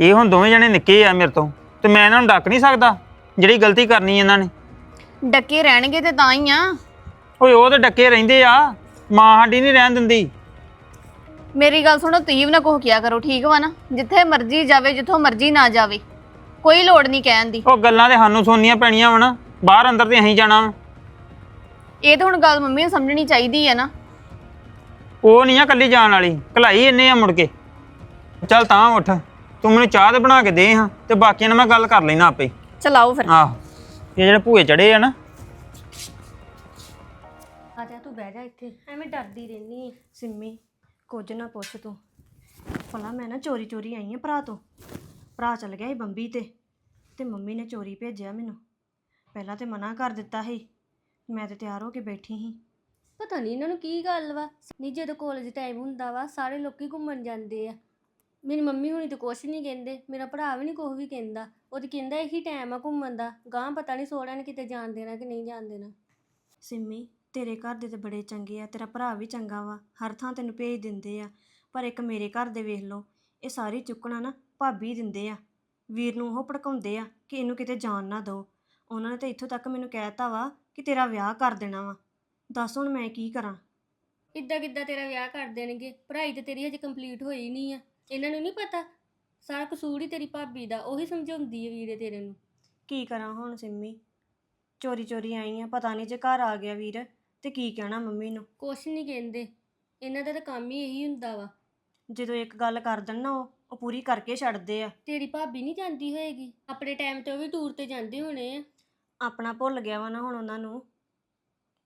ਇਹ ਹੁਣ ਦੋਵੇਂ ਜਣੇ ਨਿੱਕੇ ਆ ਮੇਰੇ ਤੋਂ ਤੇ ਮੈਂ ਇਹਨਾਂ ਨੂੰ ਡੱਕ ਨਹੀਂ ਸਕਦਾ ਜਿਹੜੀ ਗਲਤੀ ਕਰਨੀ ਇਹਨਾਂ ਨੇ। ਡੱਕੇ ਰਹਿਣਗੇ ਤੇ ਤਾਂ ਹੀ ਆ। ਓਏ ਉਹ ਤੇ ਡੱਕੇ ਰਹਿੰਦੇ ਆ। ਮਾਂ ਸਾਡੀ ਨਹੀਂ ਰਹਿਣ ਦਿੰਦੀ। ਮੇਰੀ ਗੱਲ ਸੁਣੋ ਤੁਸੀਂ ਵੀ ਨਾ ਕੁਛ ਕਿਹਾ ਕਰੋ ਠੀਕ ਵਾ ਨਾ? ਜਿੱਥੇ ਮਰਜ਼ੀ ਜਾਵੇ ਜਿੱਥੋਂ ਮਰਜ਼ੀ ਨਾ ਜਾਵੇ। ਕੋਈ ਲੋੜ ਨਹੀਂ ਕਹਿਣ ਦੀ। ਉਹ ਗੱਲਾਂ ਤੇ ਸਾਨੂੰ ਸੁਣਨੀਆਂ ਪੈਣੀਆਂ ਵਾ ਨਾ। ਬਾਹਰ ਅੰਦਰ ਤੇ ਅਸੀਂ ਜਾਣਾ ਵਾ। ਇਹ ਤਾਂ ਹੁਣ ਗੱਲ ਮੰਮੀ ਨੂੰ ਸਮਝਣੀ ਚਾਹੀਦੀ ਹੈ ਨਾ। ਉਹ ਨਹੀਂ ਆ ਕੱਲੀ ਜਾਣ ਵਾਲੀ। ਕਲਾਈ ਇੰਨੇ ਆ ਮੁੜ ਕੇ। ਚੱਲ ਤਾਂ ਉੱਠ। ਤੂੰ ਮੈਨੂੰ ਚਾਹ ਤੇ ਬਣਾ ਕੇ ਦੇ ਹਾਂ ਤੇ ਬਾਕੀਆਂ ਨਾਲ ਮੈਂ ਗੱਲ ਕਰ ਲੈਣਾ ਆਪੇ। ਚਲਾਓ ਫਿਰ। ਆਹੋ। ਇਹ ਜਿਹੜੇ ਭੂਏ ਚੜੇ ਆ ਨਾ। ਆ ਜਾ ਤੂੰ ਬਹਿ ਜਾ ਇੱਥੇ। ਐਵੇਂ ਡਰਦੀ ਰਹਿਨੀ। ਸਿੰਮੀ ਕੁਝ ਨਾ ਪੁੱਛ ਤੂੰ। ਭਲਾ ਮੈਂ ਨਾ ਚੋਰੀ ਚੋਰੀ ਆਈ ਆ ਭਰਾ ਤੋਂ। ਭਰਾ ਚਲ ਗਿਆ ਸੀ ਬੰਬੀ ਤੇ ਤੇ ਮੰਮੀ ਨੇ ਚੋਰੀ ਭੇਜਿਆ ਮੈਨੂੰ। ਪਹਿਲਾਂ ਤੇ ਮਨਾ ਕਰ ਦਿੱਤਾ ਸੀ। ਮੈਂ ਤੇ ਤਿਆਰ ਹੋ ਕੇ ਬੈਠੀ ਸੀ। ਪਤਾ ਨਹੀਂ ਇਹਨਾਂ ਨੂੰ ਕੀ ਗੱਲ ਵਾ। ਨਹੀਂ ਜਦੋਂ ਕਾਲਜ ਟਾਈਮ ਹੁੰਦਾ ਵਾ ਸਾਰੇ ਲੋਕੀ ਘੁੰਮਣ ਜਾਂਦੇ ਆ। ਮੇਰੀ ਮੰਮੀ ਹੁਣੀ ਤਾਂ ਕੁਛ ਨਹੀਂ ਕਹਿੰਦੇ ਮੇਰਾ ਭਰਾ ਵੀ ਨਹੀਂ ਕੁਛ ਵੀ ਕਹਿੰਦਾ। ਉਹ ਤੇ ਕਹਿੰਦਾ ਇਹੀ ਟਾਈਮ ਆ ਘੁੰਮਣ ਦਾ ਗਾਂ ਪਤਾ ਨਹੀਂ ਸੋਹਣਾ ਨੇ ਕਿਤੇ ਜਾਣ ਦੇਣਾ ਕਿ ਨਹੀਂ ਜਾਣ ਦੇਣਾ। ਸਿੰਮੀ ਤੇਰੇ ਘਰ ਦੇ ਤੇ ਬੜੇ ਚੰਗੇ ਆ ਤੇਰਾ ਭਰਾ ਵੀ ਚੰਗਾ ਵਾ ਹਰ ਥਾਂ ਤੈਨੂੰ ਭੇਜ ਦਿੰਦੇ ਆ। ਪਰ ਇੱਕ ਮੇਰੇ ਘਰ ਦੇ ਵੇਖ ਲਓ ਇਹ ਸਾਰੀ ਚੁੱਕਣਾ ਨਾ ਭਾਬੀ ਦਿੰਦੇ ਆ। ਵੀਰ ਨੂੰ ਉਹ ਭੜਕਾਉਂਦੇ ਆ ਕਿ ਇਹਨੂੰ ਕਿਤੇ ਜਾਣ ਨਾ ਦਿਓ। ਉਹਨਾਂ ਨੇ ਤਾਂ ਇੱਥੋਂ ਤੱਕ ਮੈਨੂੰ ਕਹਿਤਾ ਵਾ ਕਿ ਤੇਰਾ ਵਿਆਹ ਕਰ ਦੇਣਾ ਵਾ। ਦੱਸ ਹੁਣ ਮੈਂ ਕੀ ਕਰਾਂ? ਇੱਦਾਂ ਕਿੱਦਾਂ ਤੇਰਾ ਵਿਆਹ ਕਰ ਦੇਣਗੇ? ਪੜ੍ਹਾਈ ਤੇ ਤੇਰੀ ਹਜੇ ਕੰਪਲੀਟ ਹੋਈ ਨਹੀਂ ਆ। ਇਹਨਾਂ ਨੂੰ ਨਹੀਂ ਪਤਾ? ਸਾਰਾ ਕਸੂਰ ਹੀ ਤੇਰੀ ਭਾਬੀ ਦਾ ਉਹੀ ਸਮਝਾਉਂਦੀ ਹੈ ਵੀਰੇ ਤੇਰੇ ਨੂੰ। ਕੀ ਕਰਾਂ ਹੁਣ ਸਿੰਮੀ? ਚੋਰੀ ਚੋਰੀ ਆਈ ਆ ਪਤਾ ਨਹੀਂ ਜੇ ਘਰ ਆ ਗਿਆ ਵੀਰ ਤੇ ਕੀ ਕਹਿਣਾ ਮੰਮੀ ਨੂੰ? ਕੁਛ ਨਹੀਂ ਕਹਿੰਦੇ। ਇਹਨਾਂ ਦਾ ਤਾਂ ਕੰਮ ਹੀ ਇਹੀ ਹੁੰਦਾ ਵਾ। ਜਦੋਂ ਇੱਕ ਗੱਲ ਕਰ ਦੇਣ ਨਾ ਉਹ ਉਹ ਪੂਰੀ ਕਰਕੇ ਛੱਡਦੇ ਆ। ਤੇਰੀ ਭਾਬੀ ਨਹੀਂ ਜਾਂਦੀ ਹੋਏਗੀ? ਆਪਣੇ ਟਾਈਮ ਤੇ ਉਹ ਵੀ ਟੂਰ ਤੇ ਜਾਂਦੇ ਹੋਣੇ ਆ। ਆਪਣਾ ਭੁੱਲ ਗਿਆ ਵਾ ਨਾ ਹੁਣ ਉਹਨਾਂ ਨੂੰ।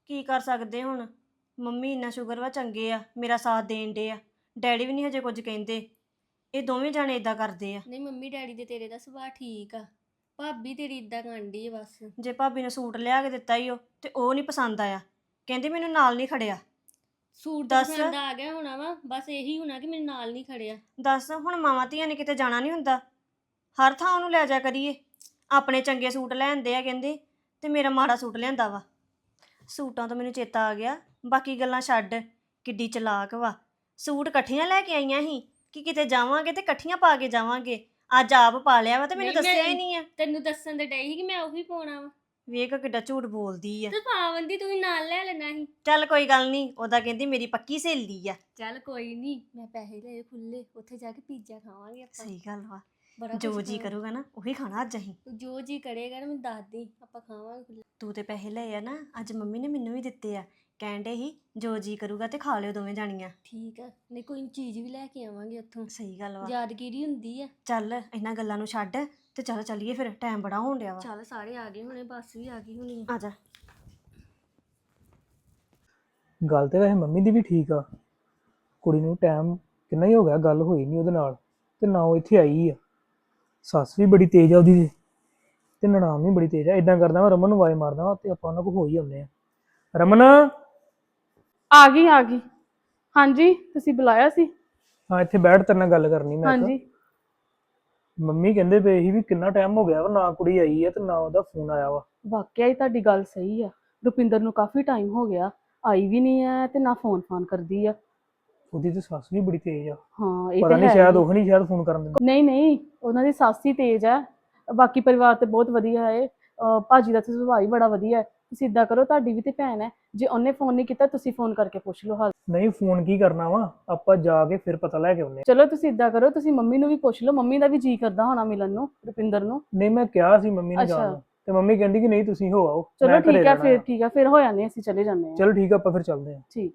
ਕੀ ਕਰ ਸਕਦੇ ਹੁਣ? ਮੰਮੀ ਇੰਨਾ ਸ਼ੁਗਰ ਵਾ ਚੰਗੇ ਆ ਮੇਰਾ ਸਾਥ ਦੇਣ ਦੇ ਆ। ਡੈਡੀ ਵੀ ਨਹੀਂ ਹਜੇ ਕੁਝ ਕਹਿੰਦੇ। ਇਹ ਦੋਵੇਂ ਜਾਣੇ ਇਦਾਂ ਕਰਦੇ ਆ। ਨਹੀਂ ਮੰਮੀ ਡੈਡੀ ਦੇ ਤੇਰੇ ਦਾ ਸੁਭਾਅ ਠੀਕ ਆ। ਭਾਬੀ ਤੇਰੀ ਇਦਾਂ ਕਾਂਡੀ ਆ ਬਸ। ਜੇ ਭਾਬੀ ਨੇ ਸੂਟ ਲਿਆ ਕੇ ਦਿੱਤਾ ਹੀ ਉਹ ਤੇ ਉਹ ਨਹੀਂ ਪਸੰਦ ਆਇਆ। ਕਹਿੰਦੀ ਮੈਨੂੰ ਨਾਲ ਨਹੀਂ ਖੜਿਆ। ਸੂਟ ਤਾਂ ਦੱਸ। ਪਸੰਦ ਆ ਗਿਆ ਹੋਣਾ ਵਾ ਬਸ ਇਹੀ ਹੋਣਾ ਕਿ ਮੇਰੇ ਨਾਲ ਨਹੀਂ ਖੜਿਆ। ਦੱਸ ਹੁਣ ਮਾਵਾਂ ਧੀਆਂ ਨੇ ਕਿਤੇ ਜਾਣਾ ਨਹੀਂ ਹੁੰਦਾ। ਹਰ ਥਾਂ ਉਹਨੂੰ ਲੈ ਜਾ ਕਰੀਏ। ਆਪਣੇ ਚੰਗੇ ਸੂਟ ਲੈਂਦੇ ਆ ਕਹਿੰਦੇ ਤੇ ਮੇਰਾ ਮਾੜਾ ਸੂਟ ਲਿਆਂਦਾ ਵਾ। ਸੂਟਾਂ ਤੋਂ ਮੈਨੂੰ ਚੇਤਾ ਆ ਗਿਆ। ਬਾਕੀ ਗੱਲਾਂ ਛੱਡ ਕਿੱਡੀ ਚਲਾਕ ਵਾ। ਸੂਟ ਇਕੱਠੀਆਂ ਲੈ ਕੇ ਆਈਆਂ ਸੀ। ਕਿ ਕਿਤੇ ਜਾਵਾਂਗੇ ਤੇ ਇਕੱਠੀਆਂ ਪਾ ਕੇ ਜਾਵਾਂਗੇ। ਅੱਜ ਆਪ ਪਾ ਲਿਆ ਵਾ ਤੇ ਮੈਨੂੰ ਨਹੀਂ, ਦੱਸਿਆ ਹੀ ਮੈਂ- ਨਹੀਂ ਆ। ਤੈਨੂੰ ਦੱਸਣ ਦੇ ਡਈ ਸੀ ਕਿ ਮੈਂ ਉਹੀ ਪਾਉਣਾ ਵਾ। ਵੇਖ ਕਿੱਡਾ ਝੂਠ ਬੋਲਦੀ ਆ। ਤੇ ਪਾਵੰਦੀ ਤੂੰ ਵੀ ਨਾਲ ਲੈ ਲੈਣਾ ਸੀ। ਚੱਲ ਕੋਈ ਗੱਲ ਨਹੀਂ ਉਹਦਾ ਕਹਿੰਦੀ ਮੇਰੀ ਪੱਕੀ ਸਹੇਲੀ ਆ। ਚੱਲ ਕੋਈ ਨਹੀਂ ਮੈਂ ਪੈਸੇ ਲਏ ਖੁੱਲੇ ਉੱਥੇ ਜਾ ਕੇ ਪੀਜ਼ਾ ਖਾਵਾਂਗੇ ਆਪਾਂ। ਸਹੀ ਗੱਲ ਵਾ। ਬੜਾ ਜੋ ਕੁਛ ਜੀ। ਕਰੂਗਾ ਨਾ ਉਹੀ ਖਾਣਾ ਅੱਜ ਅਸੀਂ। ਤੂੰ ਜੋ ਜੀ ਕਰੇਗਾ ਨਾ ਮੈਨੂੰ ਦੱਸ ਦੀ ਆਪਾਂ ਖਾਵਾਂਗੇ ਖੁੱਲੇ ਤੂੰ ਤੇ ਪੈਸੇ ਲਏ ਆ ਨਾ ਅੱਜ ਮੰਮੀ ਨੇ ਮੈਨੂੰ ਵੀ ਦਿੱਤੇ ਆ। ਕਹਿੰਦੇ ਹੀ ਜੋ ਜੀ ਕਰੂਗਾ ਤੇ ਖਾ ਲਿਓ ਦੋਵੇਂ ਜਾਣੀਆਂ। ਠੀਕ ਆ ਨਹੀਂ ਕੋਈ ਚੀਜ਼ ਵੀ ਲੈ ਕੇ ਆਵਾਂਗੇ ਉੱਥੋਂ। ਸਹੀ ਗੱਲ ਵਾ। ਯਾਦਗਿਰੀ ਹੁੰਦੀ ਆ? ਚੱਲ ਇਹਨਾਂ ਗੱਲਾਂ ਨੂੰ ਛੱਡ ਤੇ ਚੱਲ ਚੱਲੀਏ ਫਿਰ ਟਾਈਮ ਬੜਾ ਹੋਣ ਡਿਆ ਵਾ। ਚੱਲ ਸਾਰੇ ਆ ਗਏ ਹੁਣੇ ਬੱਸ ਵੀ ਆ ਗਈ ਹੋਣੀ ਆ। ਜਾ। ਗੱਲ ਤੇ ਵੈਸੇ ਮੰਮੀ ਦੀ ਵੀ ਠੀਕ ਆ। ਕੁੜੀ ਨੂੰ ਟਾਈਮ ਕਿੰਨਾ ਹੀ ਹੋ ਗਿਆ ਗੱਲ ਹੋਈ ਨਹੀਂ ਉਹਦੇ ਨਾਲ ਤੇ ਨਾ ਉਹ ਇੱਥੇ ਆਈ ਆ। ਸੱਸ ਵੀ ਬੜੀ ਤੇਜ਼ ਆ ਉਹਦੀ। ਤੇ। ਤੇ ਨਨਾਣ ਵੀ ਬੜੀ ਤੇਜ਼ ਆ। ਇਦਾਂ ਕਰਦਾ ਮੈਂ ਰਮਨ ਨੂੰ ਆਵਾਜ਼ ਮਾਰਦਾ ਵਾਂ ਤੇ ਆਪਾਂ ਉਹਨਾਂ ਕੋਲ ਹੋ ਹੀ ਆਉਂਦੇ ਆ। ਰਮਨ! ਆ ਗਈ ਆ ਗਈ। ਹਾਂਜੀ ਤੁਸੀਂ ਬੁਲਾਇਆ ਸੀ? ਹਾਂ ਇੱਥੇ ਬੈਠ ਤੇਰੇ ਨਾਲ ਗੱਲ ਕਰਨੀ ਮੈਂ। ਹਾਂਜੀ। ਮੰਮੀ ਕਹਿੰਦੇ ਪਏ ਸੀ ਵੀ ਕਿੰਨਾ ਟਾਈਮ ਹੋ ਗਿਆ ਵਾ ਨਾ ਕੁੜੀ ਆਈ ਹੈ ਤੇ ਨਾ ਉਹਦਾ ਫੋਨ ਆਇਆ ਵਾ। ਵਾਕਿਆ ਹੀ ਤੁਹਾਡੀ ਗੱਲ ਸਹੀ ਆ। ਰੁਪਿੰਦਰ ਨੂੰ ਕਾਫੀ ਟਾਈਮ ਹੋ ਗਿਆ ਆਈ ਵੀ ਨਹੀਂ ਹੈ ਤੇ ਨਾ ਫੋਨ ਫਾਨ ਕਰਦੀ ਆ। ਉਹਦੀ ਤੇ ਸੱਸ ਵੀ ਬੜੀ ਤੇਜ਼ ਆ। ਹਾਂ ਇਹ ਪਤਾ ਤਾਂ ਨਹੀਂ ਹੈ ਸ਼ਾਇਦ। ਉਹ ਨਹੀਂ ਸ਼ਾਇਦ ਫੋਨ ਕਰਨ ਦਿੰਦੀ। ਨਹੀਂ ਨਹੀਂ ਉਹਨਾਂ ਦੀ ਸੱਸ ਹੀ ਤੇਜ਼ ਹੈ ਬਾਕੀ ਪਰਿਵਾਰ ਤੇ ਬਹੁਤ ਵਧੀਆ ਹੈ ਅਹ ਭਾਜੀ ਦਾ ਤੇ ਸੁਭਾਅ ਹੀ ਬੜਾ ਵਧੀਆ ਹੈ। ਤੁਸੀਂ ਇਦਾਂ ਕਰੋ ਤੁਹਾਡੀ ਵੀ ਤੇ ਭੈਣ ਹੈ। ਜੇ ਉਹਨੇ ਫੋਨ ਨਹੀਂ ਕੀਤਾ ਤੁਸੀਂ ਫੋਨ ਕਰਕੇ ਪੁੱਛ ਲਓ ਹਾਲ। ਨਹੀਂ ਫੋਨ ਕੀ ਕਰਨਾ ਵਾ? ਆਪਾਂ ਜਾ ਕੇ ਫਿਰ ਪਤਾ ਲੈ ਕੇ ਆਉਂਦੇ ਆ ਚਲੋ ਤੁਸੀਂ ਇਦਾਂ ਕਰੋ ਤੁਸੀਂ ਮੰਮੀ ਨੂੰ ਵੀ ਪੁੱਛ ਲਓ। ਮੰਮੀ ਦਾ ਵੀ ਜੀ ਕਰਦਾ ਹੋਣਾ ਮਿਲਣ ਨੂੰ ਰੁਪਿੰਦਰ ਨੂੰ। ਨਹੀਂ ਮੈਂ ਕਿਹਾ ਸੀ ਮੰਮੀ ਨੂੰ ਜਾਣ। ਨੂੰ। ਤੇ ਮੰਮੀ ਕਹਿੰਦੀ ਕਿ ਨਹੀਂ ਤੁਸੀਂ ਹੋ ਆਓ। ਚਲੋ ਠੀਕ ਹੈ ਫਿਰ। ਠੀਕ ਹੈ ਫਿਰ ਹੋ ਜਾਂਦੇ ਹਾਂ, ਅਸੀਂ ਚਲੇ ਜਾਂਦੇ ਹਾਂ। ਚਲੋ ਠੀਕ ਆ ਆਪਾਂ ਫਿਰ ਚੱਲਦੇ ਆ ਠੀਕ।